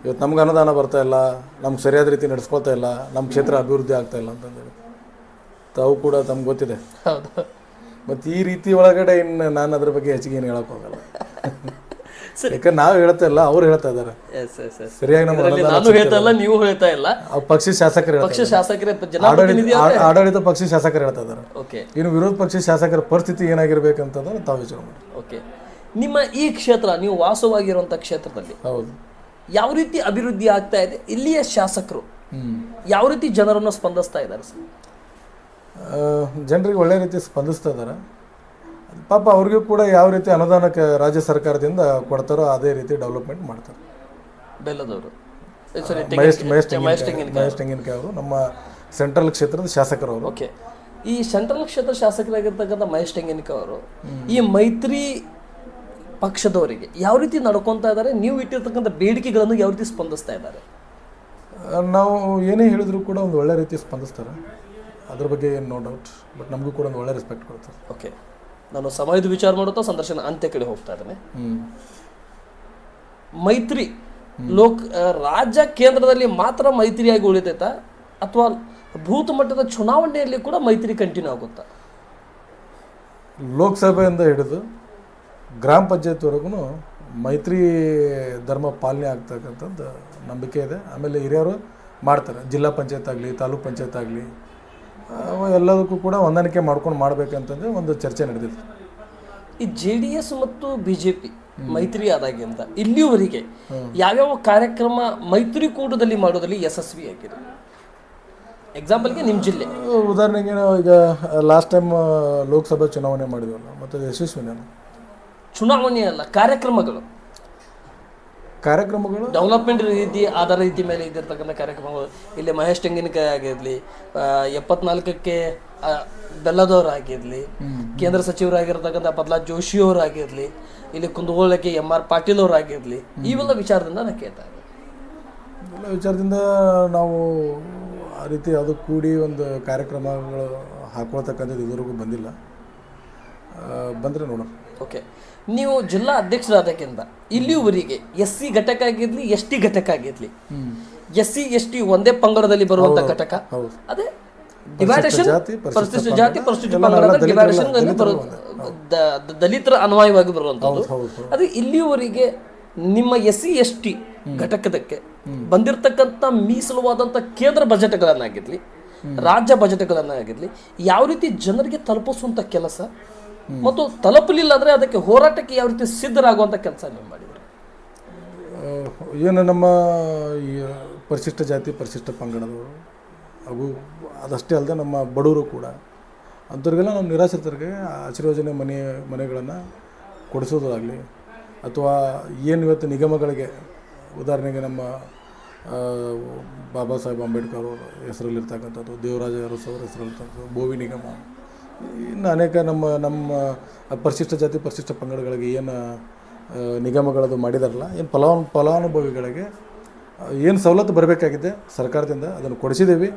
B: ಇವತ್ತು ನಮ್ಗೆ ಅನುದಾನ ಬರ್ತಾ ಇಲ್ಲ ನಮ್ಗೆ ಸರಿಯಾದ ರೀತಿ ನಡೆಸ್ಕೊಳ್ತಾ ಇಲ್ಲ ನಮ್ಮ ಕ್ಷೇತ್ರ ಅಭಿವೃದ್ಧಿ ಆಗ್ತಾ ಇಲ್ಲ ಅಂತಂದೇಳಿ ತಾವು ಕೂಡ ತಮ್ಗೆ ಗೊತ್ತಿದೆ. ಮತ್ತು ಈ ರೀತಿ ಒಳಗಡೆ ಇನ್ನು ನಾನು ಅದ್ರ ಬಗ್ಗೆ ಹೆಚ್ಚಿಗೆ ಏನು
A: ಹೇಳೋಕ್ಕಾಗಲ್ಲ.
B: ಯಾಕಂದ್ರೆ ನಾವು ಹೇಳ್ತಾ ಇಲ್ಲ ಅವ್ರು ಹೇಳ್ತಾ ಇದ್ದಾರೆ.
A: ಎಸ್ ಎಸ್ ಎಸ್
B: ಸರಿಯಾಗಿ ನಮ್ಮ ಅನುದಾನ
A: ನಾನು ಹೇಳ್ತಾ ಇಲ್ಲ ನೀವು ಹೇಳ್ತಾ ಇಲ್ಲ.
B: ಆ ಪಕ್ಷಿ ಶಾಸಕರು ಹೇಳ್ತಾ
A: ಪಕ್ಷ ಶಾಸಕರೇ
B: ಆಡಳಿತ
A: ಜನಪ್ರತಿನಿಧಿ
B: ಆಡಳಿತ ಪಕ್ಷಿ ಶಾಸಕರು ಹೇಳ್ತಾ ಇದ್ದಾರೆ.
A: ಓಕೆ
B: ಇನ್ನು ವಿರೋಧ ಪಕ್ಷ ಶಾಸಕರ ಪರಿಸ್ಥಿತಿ ಏನಾಗಿರ್ಬೇಕಂತಂದ್ರೆ ತಾವು ವಿಚಾರ ಮಾಡಿ.
A: ಓಕೆ ನಿಮ್ಮ ಈ ಕ್ಷೇತ್ರ ನೀವು ವಾಸವಾಗಿರುವಂಥ ಕ್ಷೇತ್ರದಲ್ಲಿ
B: ಹೌದು.
A: ಯಾವ ರೀತಿ ಅಭಿವೃದ್ಧಿ ಆಗ್ತಾ ಇದೆ? ಇಲ್ಲಿಯ ಶಾಸಕರು
B: ಹ್ಮ್.
A: ಯಾವ ರೀತಿ ಜನರನ್ನು ಸ್ಪಂದಿಸ್ತಾ ಇದ್ದಾರೆ ಸರ್?
B: ಆ, ಜನರಿಗೆ ಒಳ್ಳೆ ರೀತಿ ಸ್ಪಂದಿಸ್ತಾ ಇದ್ದಾರೆ. ಪಾಪ ಅವ್ರಿಗೂ ಕೂಡ ಯಾವ ರೀತಿ ಅನುದಾನಕ್ಕೆ ರಾಜ್ಯ ಸರ್ಕಾರದಿಂದ ಕೊಡ್ತಾರೋ ಅದೇ ರೀತಿ ಡೆವಲಪ್ಮೆಂಟ್ ಮಾಡ್ತಾರೆ.
A: ಬೆಲ್ಲದವರು. ಸರಿ
B: ಮಹೇಶ್ ಮಹೇಶ್
A: ಮಹೇಶ್
B: ತೆಂಗಿನಕಾಯಿ. ಮಹೇಶ್ ತೆಂಗಿನಕಾಯಿ ಅವರು ನಮ್ಮ ಸೆಂಟ್ರಲ್ ಕ್ಷೇತ್ರದ ಶಾಸಕರವರು.
A: ಓಕೆ. ಈ ಸೆಂಟ್ರಲ್ ಕ್ಷೇತ್ರ ಶಾಸಕರಾಗಿರ್ತಕ್ಕಂಥ ಮಹೇಶ್ ತೆಂಗಿನಕಾಯಿ ಅವರು ಈ ಮೈತ್ರಿ ಪಕ್ಷದವರಿಗೆ ಯಾವ ರೀತಿ ನಡ್ಕೊತಾ ಇದ್ದಾರೆ? ನೀವು ಇಟ್ಟಿರ್ತಕ್ಕಂಥ ಬೇಡಿಕೆಗಳನ್ನು ಯಾವ ರೀತಿ ಸ್ಪಂದಿಸ್ತಾ ಇದ್ದಾರೆ?
B: ನಾವು ಏನೇ ಹೇಳಿದ್ರು ಕೂಡ ಒಂದು ಒಳ್ಳೆ ರೀತಿ ಸ್ಪಂದಿಸ್ತಾರೆ. ಅದ್ರ ಬಗ್ಗೆ ಏನು ನೋ ಡೌಟ್ ಬಟ್ ನಮಗೂ ಕೂಡ ಒಂದು ಒಳ್ಳೆ ರೆಸ್ಪೆಕ್ಟ್ ಕೊಡ್ತಾರೆ.
A: ಓಕೆ. ನಾನು ಸಮಯದ ವಿಚಾರ ಮಾಡುತ್ತಾ ಸಂದರ್ಶನ ಅಂತ್ಯ ಕಡೆ ಹೋಗ್ತಾ ಇದ್ದೇನೆ. ಮೈತ್ರಿ ಲೋಕ್ ರಾಜ್ಯ ಕೇಂದ್ರದಲ್ಲಿ ಮಾತ್ರ ಮೈತ್ರಿಯಾಗಿ ಉಳಿತೈತಾ ಅಥವಾ ಭೂತ ಮಟ್ಟದ ಚುನಾವಣೆಯಲ್ಲಿ ಕೂಡ ಮೈತ್ರಿ ಕಂಟಿನ್ಯೂ ಆಗುತ್ತಾ?
B: ಲೋಕಸಭೆಯಿಂದ ಹಿಡಿದು ಗ್ರಾಮ ಪಂಚಾಯತ್ವರೆಗೂ ಮೈತ್ರಿ ಧರ್ಮ ಪಾಲನೆ ಆಗ್ತಕ್ಕಂಥದ್ದು ನಂಬಿಕೆ ಇದೆ. ಆಮೇಲೆ ಹಿರಿಯರು ಮಾಡ್ತಾರೆ. ಜಿಲ್ಲಾ ಪಂಚಾಯತ್ ಆಗಲಿ, ತಾಲೂಕ್ ಪಂಚಾಯತ್ ಆಗಲಿ ಎಲ್ಲದಕ್ಕೂ ಕೂಡ ಹೊಂದಾಣಿಕೆ ಮಾಡ್ಕೊಂಡು ಮಾಡಬೇಕಂತಂದ್ರೆ ಒಂದು ಚರ್ಚೆ ನಡೆದಿತ್ತು
A: ಈ ಜೆ ಡಿ ಎಸ್ ಮತ್ತು ಪಿ ಮೈತ್ರಿ ಆದಾಗಿಂದ ಇಲ್ಲಿಯವರೆಗೆ ಯಾವ್ಯಾವ ಕಾರ್ಯಕ್ರಮ ಮೈತ್ರಿಕೂಟದಲ್ಲಿ ಯಶಸ್ವಿ ಯಶಸ್ವಿಯಾಗಿದೆ ಎಕ್ಸಾಂಪಲ್ಗೆ ನಿಮ್ಮ ಜಿಲ್ಲೆ.
B: ಉದಾಹರಣೆಗೆ ನಾವು ಈಗ ಲಾಸ್ಟ್ ಟೈಮ್ ಲೋಕಸಭಾ ಚುನಾವಣೆ ಮಾಡಿದ್ವಲ್ಲ ಮತ್ತು ಯಶಸ್ವಿನ
A: ಚುನಾವಣೆ ಅಲ್ಲ ಕಾರ್ಯಕ್ರಮಗಳು.
B: ಕಾರ್ಯಕ್ರಮಗಳು?
A: ಡೆವಲಪ್ಮೆಂಟ್ ರೀತಿ ಆಧಾರ ರೀತಿ ಮೇಲೆ ಇದ್ದಿರ್ತಕ್ಕಂಥ ಕಾರ್ಯಕ್ರಮಗಳು. ಇಲ್ಲಿ ಮಹೇಶ್ ತೆಂಗಿನಕಾಯಿ ಆಗಿರಲಿ ಎಪ್ಪತ್ನಾಲ್ಕಕ್ಕೆ ಬೆಲ್ಲದವ್ರು ಆಗಿರಲಿ ಕೇಂದ್ರ ಸಚಿವರಾಗಿರ್ತಕ್ಕಂಥ ಪ್ರಹ್ಲಾದ್ ಜೋಶಿ ಅವರು ಆಗಿರಲಿ ಇಲ್ಲಿ ಕುಂದಗೋಳಕ್ಕೆ ಎಂ ಆರ್ ಪಾಟೀಲ್ ಅವರು ಆಗಿರಲಿ ಇವೆಲ್ಲ ವಿಚಾರದಿಂದ ನಾನು ಕೇಳ್ತಾ ಇದ್ದೆ
B: ಎಲ್ಲ ವಿಚಾರದಿಂದ ನಾವು ಆ ರೀತಿ ಅದು ಕೂಡಿ ಒಂದು ಕಾರ್ಯಕ್ರಮಗಳು ಹಾಕೊಳ್ತಕ್ಕಂಥದ್ದು ಇದುವರೆಗೂ ಬಂದಿಲ್ಲ. ಬಂದರೆ ನೋಡೋಣ.
A: ಓಕೆ ನೀವು ಜಿಲ್ಲಾ ಅಧ್ಯಕ್ಷರಾದಕ್ಕಿಂತ ಇಲ್ಲಿವರೆಗೆ ಎಸ್ ಸಿ ಘಟಕ ಆಗಿರ್ಲಿ ಎಸ್ ಟಿ ಘಟಕ ಆಗಿರ್ಲಿ ಎಸ್ ಸಿ ಎಸ್ ಟಿ ಒಂದೇ ಪಂಗಡದಲ್ಲಿ ಬರುವಂತ ಘಟಕ. ಅದೇ ಡಿವೈಡೇಷನ್
B: ಜಾತಿ, ಪರಿಶಿಷ್ಟ
A: ಜಾತಿ ಪರಿಶಿಷ್ಟ ಪಂಗಡದ ಡಿವೈಡೇಷನ್
B: ದಲಿತರ
A: ಅನ್ವಯವಾಗಿ
B: ಹೌದು
A: ಅದು ಇಲ್ಲಿವರೆಗೆ ನಿಮ್ಮ ಎಸ್ ಸಿ ಎಸ್ ಟಿ ಘಟಕದಕ್ಕೆ ಬಂದಿರತಕ್ಕಂಥ ಮೀಸಲುವಾದಂಥ ಕೇಂದ್ರ ಬಜೆಟ್ಗಳನ್ನಾಗಿರಲಿ ರಾಜ್ಯ ಬಜೆಟ್ಗಳನ್ನಾಗಿರಲಿ ಯಾವ ರೀತಿ ಜನರಿಗೆ ತಲುಪಿಸುವಂಥ ಕೆಲಸ ಮತ್ತು ತಲುಪಲಿಲ್ಲ ಅಂದ್ರೆ ಅದಕ್ಕೆ ಹೋರಾಟಕ್ಕೆ ಯಾವ ರೀತಿ ಸಿದ್ಧರಾಗುವಂಥ ಕೆಲಸ ನೀವು ಮಾಡಿದ್ರಿ?
B: ಏನು ನಮ್ಮ ಪರಿಶಿಷ್ಟ ಜಾತಿ, ಪರಿಶಿಷ್ಟ ಪಂಗಡದವರು, ಹಾಗೂ ಅದಷ್ಟೇ ಅಲ್ಲದೆ ನಮ್ಮ ಬಡವರು ಕೂಡ, ಅಂಥವ್ರಿಗೆಲ್ಲ ನಾವು ನಿರಾಶ್ರಿತರಿಗೆ ಆಶೀರ್ವಚನೆ ಮನೆ, ಮನೆಗಳನ್ನು ಕೊಡಿಸೋದಾಗಲಿ, ಅಥವಾ ಏನು ಇವತ್ತು ನಿಗಮಗಳಿಗೆ, ಉದಾಹರಣೆಗೆ ನಮ್ಮ ಬಾಬಾ ಸಾಹೇಬ್ ಅಂಬೇಡ್ಕರ್ ಅವರ ಹೆಸರಲ್ಲಿರ್ತಕ್ಕಂಥದ್ದು, ದೇವರಾಜ ಅರಸು ಅವರ ಹೆಸರಲ್ಲಿರ್ತಕ್ಕಂಥದ್ದು, ಬೋವಿ ನಿಗಮ ಇನ್ನು ಅನೇಕ ನಮ್ಮ ನಮ್ಮ ಪರಿಶಿಷ್ಟ ಜಾತಿ ಪರಿಶಿಷ್ಟ ಪಂಗಡಗಳಿಗೆ ಏನು ನಿಗಮಗಳದು ಮಾಡಿದಾರಲ್ಲ ಏನು ಫಲಾನು ಫಲಾನುಭವಿಗಳಿಗೆ ಏನು ಸವಲತ್ತು ಬರಬೇಕಾಗಿದೆ ಸರ್ಕಾರದಿಂದ ಅದನ್ನು ಕೊಡಿಸಿದ್ದೀವಿ.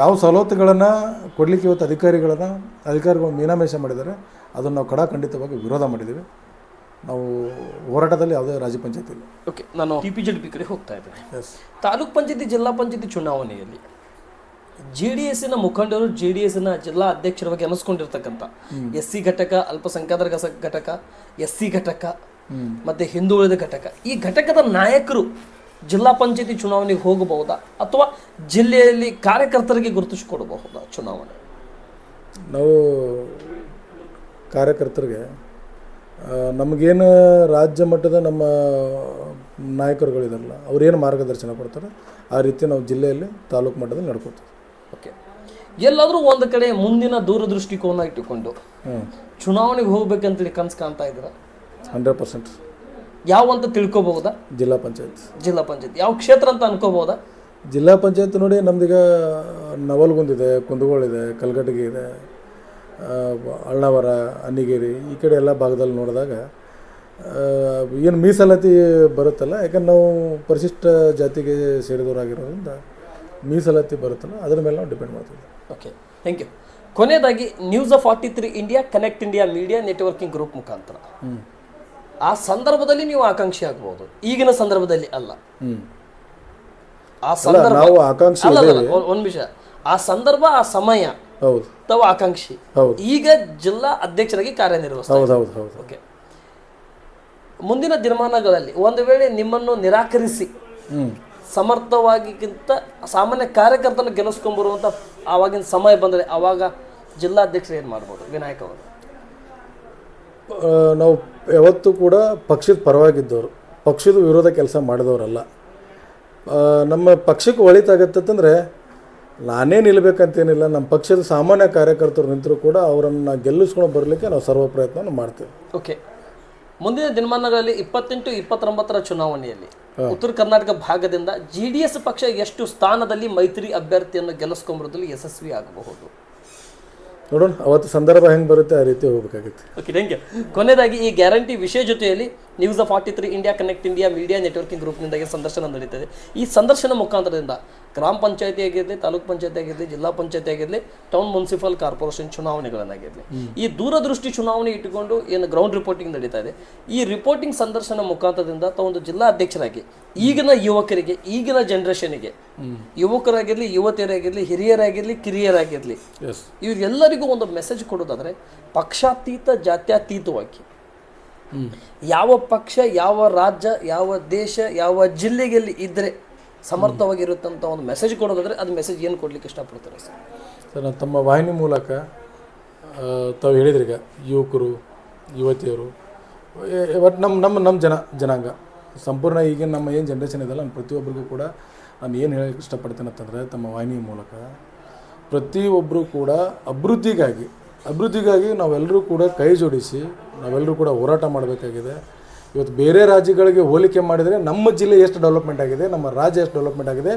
B: ಯಾವ ಸವಲತ್ತುಗಳನ್ನು ಕೊಡಲಿಕ್ಕೆ ಇವತ್ತು ಅಧಿಕಾರಿಗಳನ್ನು ಅಧಿಕಾರಿಗಳು ಮೀನಾಮೇಷ ಮಾಡಿದ್ದಾರೆ ಅದನ್ನು ನಾವು ಕಡಾಖಂಡಿತವಾಗಿ ವಿರೋಧ ಮಾಡಿದ್ದೀವಿ. ನಾವು ಹೋರಾಟದಲ್ಲಿ ಯಾವುದೇ ರಾಜ್ಯ ಪಂಚಾಯತಿ ಇಲ್ಲ
A: ಓಕೆ ನಾನು ಟಿ ಪಿ ಜೆಡ್ ಪಿ ಕಡೆ ಹೋಗ್ತಾ ಇದ್ದೇನೆ.
B: ಎಸ್
A: ತಾಲೂಕ್ ಪಂಚಾಯತಿ ಜಿಲ್ಲಾ ಪಂಚಾಯತಿ ಚುನಾವಣೆಯಲ್ಲಿ ಜೆ ಡಿ ಎಸ್ಸಿನ ಮುಖಂಡರು ಜೆ ಡಿ ಎಸ್ನ ಜಿಲ್ಲಾ ಅಧ್ಯಕ್ಷರವಾಗಿ ಅನಿಸ್ಕೊಂಡಿರ್ತಕ್ಕಂಥ. ಎಸ್ ಸಿ ಘಟಕ, ಅಲ್ಪಸಂಖ್ಯಾತರ ಘಟಕ ಎಸ್ ಸಿ ಘಟಕ, ಮತ್ತೆ ಹಿಂದುಳಿದ ಘಟಕ. ಈ ಘಟಕದ ನಾಯಕರು ಜಿಲ್ಲಾ ಪಂಚಾಯತಿ ಚುನಾವಣೆಗೆ ಹೋಗಬಹುದಾ? ಅಥವಾ ಜಿಲ್ಲೆಯಲ್ಲಿ ಕಾರ್ಯಕರ್ತರಿಗೆ ಗುರುತಿಸಿಕೊಡಬಹುದಾ ಚುನಾವಣೆ?
B: ನಾವು ಕಾರ್ಯಕರ್ತರಿಗೆ ನಮಗೇನು ರಾಜ್ಯ ಮಟ್ಟದ ನಮ್ಮ ನಾಯಕರುಗಳಿದಾರಲ್ಲ ಅವ್ರೇನು ಮಾರ್ಗದರ್ಶನ ಕೊಡ್ತಾರೆ, ಆ ರೀತಿ ನಾವು ಜಿಲ್ಲೆಯಲ್ಲಿ ತಾಲೂಕು ಮಟ್ಟದಲ್ಲಿ ನಡ್ಕೋತೀವಿ
A: ಓಕೆ ಎಲ್ಲಾದರೂ ಒಂದು ಕಡೆ ಮುಂದಿನ ದೂರದೃಷ್ಟಿಕೋನ ಇಟ್ಟುಕೊಂಡು ಚುನಾವಣೆಗೆ ಹೋಗ್ಬೇಕಂತೇಳಿ ಕನಸು ಕಾಣ್ತಾ ಇದ್ದೀರಾ?
B: Hundred percent.
A: ಯಾವ ಅಂತ ತಿಳ್ಕೊಬಹುದಾ
B: ಜಿಲ್ಲಾ ಪಂಚಾಯತ್.
A: ಜಿಲ್ಲಾ ಪಂಚಾಯತ್. ಯಾವ ಕ್ಷೇತ್ರ ಅಂತ ಅನ್ಕೋಬಹುದಾ
B: ಜಿಲ್ಲಾ ಪಂಚಾಯತ್ ನೋಡಿ ನಮ್ದೀಗ ನವಲ್ಗುಂದಿದೆ ಕುಂದಗೋಳಿದೆ ಕಲ್ಗಟ್ಟಿಗೆ ಇದೆ ಅಳ್ಳಾವರ ಅಳ್ನಾವರ ಅನ್ನಿಗೇರಿ ಈ ಕಡೆ ಎಲ್ಲ ಭಾಗದಲ್ಲಿ ನೋಡಿದಾಗ ಏನು ಮೀಸಲಾತಿ ಬರುತ್ತಲ್ಲ ಯಾಕಂದ್ರೆ ನಾವು ಪರಿಶಿಷ್ಟ ಜಾತಿಗೆ ಸೇರಿದವರಾಗಿರೋದ್ರಿಂದ ಮೀಸಲಾತಿ ಬರುತ್ತಲ್ಲ ಅದ್ರ ಮೇಲೆ ನಾವು ಡಿಪೆಂಡ್ ಮಾಡ್ತೀವಿ.
A: ಓಕೆ ಥ್ಯಾಂಕ್ ಯು ಕೊನೆಯದಾಗಿ news of forty three India connect India media networking group ಮುಖಾಂತರ ಆ ಸಂದರ್ಭದಲ್ಲಿ ನೀವು ಆಕಾಂಕ್ಷಿ ಆಗ್ಬೋದು. ಈಗಿನ ಸಂದರ್ಭದಲ್ಲಿ ಅಲ್ಲ. ಆ ಸಂದರ್ಭ
B: ನಾವು ಆಕಾಂಕ್ಷಿ
A: ಅಲ್ಲ ಅಲ್ಲ, ಅಲ್ಲ, ಒಂದ್ ವಿಷಯ ಆ ಸಂದರ್ಭ ಆ ಸಮಯ
B: ಹೌದು.
A: ತಾವು ಆಕಾಂಕ್ಷಿ.
B: ಹೌದು.
A: ಈಗ ಜಿಲ್ಲಾ ಅಧ್ಯಕ್ಷರಾಗಿ ಕಾರ್ಯನಿರ್ವಹಿಸ್ತಾರೆ
B: ಹೌದು ಹೌದು ಹೌದು.
A: ಓಕೆ ಮುಂದಿನ ದಿನಮಾನಗಳಲ್ಲಿ ಒಂದು ವೇಳೆ ನಿಮ್ಮನ್ನು ನಿರಾಕರಿಸಿ
B: ಹ್ಞೂ
A: ಸಮರ್ಥವಾಗಿಗಿಂತ ಸಾಮಾನ್ಯ ಕಾರ್ಯಕರ್ತನ ಗೆಲ್ಲಿಸ್ಕೊಂಬರುವಂಥ ಆವಾಗಿನ ಸಮಯ ಬಂದರೆ ಆವಾಗ ಜಿಲ್ಲಾಧ್ಯಕ್ಷರು ಏನು ಮಾಡ್ಬೋದು ವಿನಾಯಕ ಅವರು?
B: ನಾವು ಯಾವತ್ತೂ ಕೂಡ ಪಕ್ಷದ ಪರವಾಗಿದ್ದವರು ಪಕ್ಷದ ವಿರೋಧ ಕೆಲಸ ಮಾಡಿದವರಲ್ಲ. ನಮ್ಮ ಪಕ್ಷಕ್ಕೆ ಒಳಿತಾಗತ್ತಂದರೆ ನಾನೇ ನಿಲ್ಲಬೇಕಂತೇನಿಲ್ಲ ನಮ್ಮ ಪಕ್ಷದ ಸಾಮಾನ್ಯ ಕಾರ್ಯಕರ್ತರು ನಿಂತರೂ ಕೂಡ ಅವರನ್ನು ಗೆಲ್ಲಿಸ್ಕೊಂಡು ಬರಲಿಕ್ಕೆ ನಾವು ಸರ್ವ ಪ್ರಯತ್ನವನ್ನು ಮಾಡ್ತೇವೆ.
A: ಓಕೆ ಮುಂದಿನ ದಿನಮಾನಗಳಲ್ಲಿ ಇಪ್ಪತ್ತೆಂಟು ಇಪ್ಪತ್ತೊಂಬತ್ತರ ಚುನಾವಣೆಯಲ್ಲಿ ಉತ್ತರ ಕರ್ನಾಟಕ ಭಾಗದಿಂದ ಜೆ ಡಿ ಎಸ್ ಪಕ್ಷ ಎಷ್ಟು ಸ್ಥಾನದಲ್ಲಿ ಮೈತ್ರಿ ಅಭ್ಯರ್ಥಿಯನ್ನು ಗೆಲ್ಲಿಸ್ಕೊಂಬರೋದ್ರಲ್ಲಿ ಯಶಸ್ವಿ ಆಗಬಹುದು.
B: ನೋಡೋಣ ಅವತ್ತು ಸಂದರ್ಭ ಹೆಂಗೆ ಬರುತ್ತೆ ಆ ರೀತಿ ಹೋಗ್ಬೇಕಾಗುತ್ತೆ.
A: ಓಕೆ ಥ್ಯಾಂಕ್ ಯು ಕೊನೆಯದಾಗಿ ಈ ಗ್ಯಾರಂಟಿ ವಿಷಯ ಜೊತೆಯಲ್ಲಿ news forty three India connect India media networking ಗ್ರೂಪ್ನಿಂದ ಸಂದರ್ಶನ ನಡೀತದೆ. ಈ ಸಂದರ್ಶನ ಮುಖಾಂತರದಿಂದ ಗ್ರಾಮ ಪಂಚಾಯತಿ ಆಗಿರಲಿ ತಾಲೂಕ್ ಪಂಚಾಯತಿ ಆಗಿರಲಿ ಜಿಲ್ಲಾ ಪಂಚಾಯತಿ ಆಗಿರಲಿ ಟೌನ್ ಮುನ್ಸಿಪಲ್ ಕಾರ್ಪೊರೇಷನ್ ಚುನಾವಣೆಗಳನ್ನಾಗಿರಲಿ. ಈ ದೂರದೃಷ್ಟಿ ಚುನಾವಣೆ ಇಟ್ಟುಕೊಂಡು ಏನು ಗ್ರೌಂಡ್ ರಿಪೋರ್ಟಿಂಗ್ ನಡೀತಾ ಇದೆ. ಈ ರಿಪೋರ್ಟಿಂಗ್ ಸಂದರ್ಶನ ಮುಖಾಂತರದಿಂದ ತಾವೊಂದು ಜಿಲ್ಲಾ ಅಧ್ಯಕ್ಷರಾಗಿ ಈಗಿನ ಯುವಕರಿಗೆ ಈಗಿನ ಜನರೇಷನ್ಗೆ ಯುವಕರಾಗಿರಲಿ ಯುವತಿಯರಾಗಿರಲಿ ಹಿರಿಯರಾಗಿರಲಿ ಕಿರಿಯರಾಗಿರಲಿ ಇವರೆಲ್ಲರಿಗೂ ಒಂದು ಮೆಸೇಜ್ ಕೊಡೋದಾದ್ರೆ ಪಕ್ಷಾತೀತ ಜಾತ್ಯತೀತವಾಗಿ ಯಾವ ಪಕ್ಷ, ಯಾವ ರಾಜ್ಯ, ಯಾವ ದೇಶ, ಯಾವ ಜಿಲ್ಲೆಯಲ್ಲಿ ಇದ್ದರೆ ಸಮರ್ಥವಾಗಿರುತ್ತಂತ ಒಂದು ಮೆಸೇಜ್ ಕೊಡೋದಾದ್ರೆ ಅದು ಮೆಸೇಜ್ ಏನು ಕೊಡ್ಲಿಕ್ಕೆ ಇಷ್ಟಪಡ್ತಾರೆ ಸರ್?
B: ಸರ್ ತಮ್ಮ ವಾಹಿನಿ ಮೂಲಕ ತಾವು ಹೇಳಿದ್ರಿ ಈಗ ಯುವಕರು, ಯುವತಿಯರು ಬಟ್ ನಮ್ಮ ನಮ್ಮ ನಮ್ಮ ಜನ, ಜನಾಂಗ. ಸಂಪೂರ್ಣ ಈಗಿನ ನಮ್ಮ ಏನು ಜನ್ರೇಷನ್ ಇದೆಲ್ಲ ನಾನು ಪ್ರತಿಯೊಬ್ಬರಿಗೂ ಕೂಡ ನಾನು ಏನು ಹೇಳಕ್ಕೆ ಇಷ್ಟಪಡ್ತೇನೆ ಅಂತಂದರೆ ತಮ್ಮ ವಾಹಿನಿ ಮೂಲಕ ಪ್ರತಿಯೊಬ್ಬರೂ ಕೂಡ ಅಭಿವೃದ್ಧಿಗಾಗಿ ಅಭಿವೃದ್ಧಿಗಾಗಿ ನಾವೆಲ್ಲರೂ ಕೂಡ ಕೈ ಜೋಡಿಸಿ ನಾವೆಲ್ಲರೂ ಕೂಡ ಹೋರಾಟ ಮಾಡಬೇಕಾಗಿದೆ. ಇವತ್ತು ಬೇರೆ ರಾಜ್ಯಗಳಿಗೆ ಹೋಲಿಕೆ ಮಾಡಿದರೆ ನಮ್ಮ ಜಿಲ್ಲೆ ಎಷ್ಟು ಡೆವಲಪ್ಮೆಂಟ್ ಆಗಿದೆ ನಮ್ಮ ರಾಜ್ಯ ಎಷ್ಟು ಡೆವಲಪ್ಮೆಂಟ್ ಆಗಿದೆ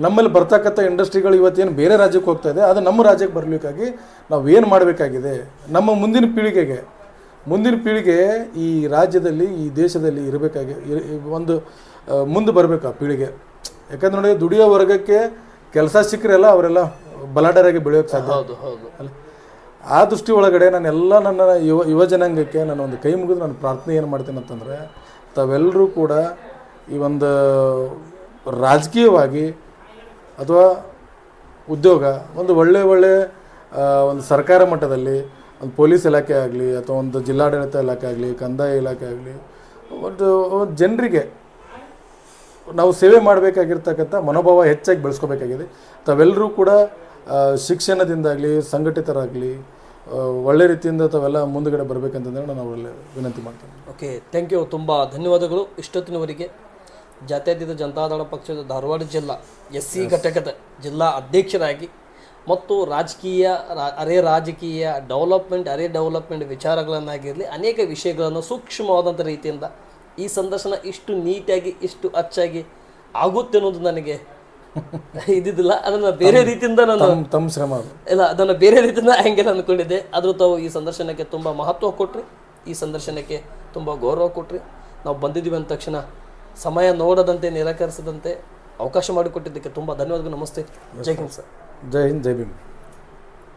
B: ನಮ್ಮಲ್ಲಿ ಬರ್ತಕ್ಕಂಥ ಇಂಡಸ್ಟ್ರಿಗಳು ಇವತ್ತೇನು ಬೇರೆ ರಾಜ್ಯಕ್ಕೆ ಹೋಗ್ತಾ ಇದೆ ಅದು ನಮ್ಮ ರಾಜ್ಯಕ್ಕೆ ಬರಲಿಕ್ಕಾಗಿ ನಾವು ಏನು ಮಾಡಬೇಕಾಗಿದೆ? ನಮ್ಮ ಮುಂದಿನ ಪೀಳಿಗೆಗೆ ಮುಂದಿನ ಪೀಳಿಗೆ ಈ ರಾಜ್ಯದಲ್ಲಿ ಈ ದೇಶದಲ್ಲಿ ಇರಬೇಕಾಗಿ ಇರ- ಒಂದು ಮುಂದೆ ಬರಬೇಕು ಆ ಪೀಳಿಗೆ. ಯಾಕಂದ್ರೆ ನೋಡಿ ದುಡಿಯೋ ವರ್ಗಕ್ಕೆ ಕೆಲಸ ಸಿಕ್ಕರೆಲ್ಲ ಅವರೆಲ್ಲ ಬಲಾಢ್ಯರಾಗಿ ಬೆಳೆಯೋಕ್ಕೆ ಸಾಧ್ಯ.
A: ಹೌದು ಹೌದು.
B: ಅಲ್ಲ? ಆ ದೃಷ್ಟಿ ಒಳಗಡೆ ನಾನು ಎಲ್ಲ ನನ್ನ ಯುವ ಯುವ ಜನಾಂಗಕ್ಕೆ ನಾನು ಒಂದು ಕೈ ಮುಗಿದು ನಾನು ಪ್ರಾರ್ಥನೆ ಏನು ಮಾಡ್ತೀನಿ ಅಂತಂದರೆ, ತಾವೆಲ್ಲರೂ ಕೂಡ ಈ ಒಂದು ರಾಜಕೀಯವಾಗಿ ಅಥವಾ ಉದ್ಯೋಗ, ಒಂದು ಒಳ್ಳೆ ಒಳ್ಳೆ ಒಂದು ಸರ್ಕಾರ ಮಟ್ಟದಲ್ಲಿ, ಒಂದು ಪೊಲೀಸ್ ಇಲಾಖೆ ಆಗಲಿ ಅಥವಾ ಒಂದು ಜಿಲ್ಲಾಡಳಿತ ಇಲಾಖೆ ಆಗಲಿ, ಕಂದಾಯ ಇಲಾಖೆ ಆಗಲಿ ಒಂದು ಜನರಿಗೆ ನಾವು ಸೇವೆ ಮಾಡಬೇಕಾಗಿರ್ತಕ್ಕಂಥ ಮನೋಭಾವ ಹೆಚ್ಚಾಗಿ ಬೆಳೆಸ್ಕೋಬೇಕಾಗಿದೆ. ತಾವೆಲ್ಲರೂ ಕೂಡ ಶಿಕ್ಷಣದಿಂದಾಗಲಿ ಸಂಘಟಿತರಾಗಲಿ ಒಳ್ಳೆ ರೀತಿಯಿಂದ ತಾವೆಲ್ಲ ಮುಂದುಗಡೆ ಬರಬೇಕಂತಂದ್ರೆ ನಾನು ಅವರಲ್ಲಿ ವಿನಂತಿ ಮಾಡ್ತೇನೆ.
A: ಓಕೆ ಥ್ಯಾಂಕ್ ಯು ತುಂಬ ಧನ್ಯವಾದಗಳು ಇಷ್ಟೊತ್ತಿನವರೆಗೆ. ಜಾತ್ಯತೀತ ಜನತಾದಳ ಪಕ್ಷದ ಧಾರವಾಡ ಜಿಲ್ಲಾ ಎಸ್ ಸಿ ಘಟಕದ ಜಿಲ್ಲಾ ಅಧ್ಯಕ್ಷರಾಗಿ ಮತ್ತು ರಾಜಕೀಯ ಅರೆ ರಾಜಕೀಯ ಡೆವಲಪ್ಮೆಂಟ್ ಅರೆ ಡೆವಲಪ್ಮೆಂಟ್ ವಿಚಾರಗಳನ್ನಾಗಿರಲಿ ಅನೇಕ ವಿಷಯಗಳನ್ನು ಸೂಕ್ಷ್ಮವಾದಂಥ ರೀತಿಯಿಂದ ಈ ಸಂದರ್ಶನ ಇಷ್ಟು ನೀಟಾಗಿ ಇಷ್ಟು ಅಚ್ಚಾಗಿ ಆಗುತ್ತೆ ಅನ್ನೋದು ನನಗೆ ಇದ್ದಿದ್ದಿಲ್ಲ. ಅದನ್ನು ಬೇರೆ ರೀತಿಯಿಂದ ನಾನು
B: ತಮ್ಮ ಶ್ರಮ
A: ಇಲ್ಲ ಅದನ್ನು ಬೇರೆ ರೀತಿಯಿಂದ ಹೆಂಗೆ ಅನ್ಕೊಂಡಿದ್ದೆ. ಆದರೂ ತಾವು ಈ ಸಂದರ್ಶನಕ್ಕೆ ತುಂಬ ಮಹತ್ವ ಕೊಟ್ರಿ. ಈ ಸಂದರ್ಶನಕ್ಕೆ ತುಂಬ ಗೌರವ ಕೊಟ್ರಿ. ನಾವು ಬಂದಿದ್ದೀವಿ ಅಂದ ತಕ್ಷಣ ಸಮಯ ನೋಡದಂತೆ ನಿರಾಕರಿಸದಂತೆ ಅವಕಾಶ ಮಾಡಿಕೊಟ್ಟಿದ್ದಕ್ಕೆ ತುಂಬ ಧನ್ಯವಾದಗಳು. ನಮಸ್ತೆ. ಜೈ ಹಿಂದ್ ಸರ್.
B: ಜೈ ಹಿಂದ್ ಜೈ ಭೀಮ್.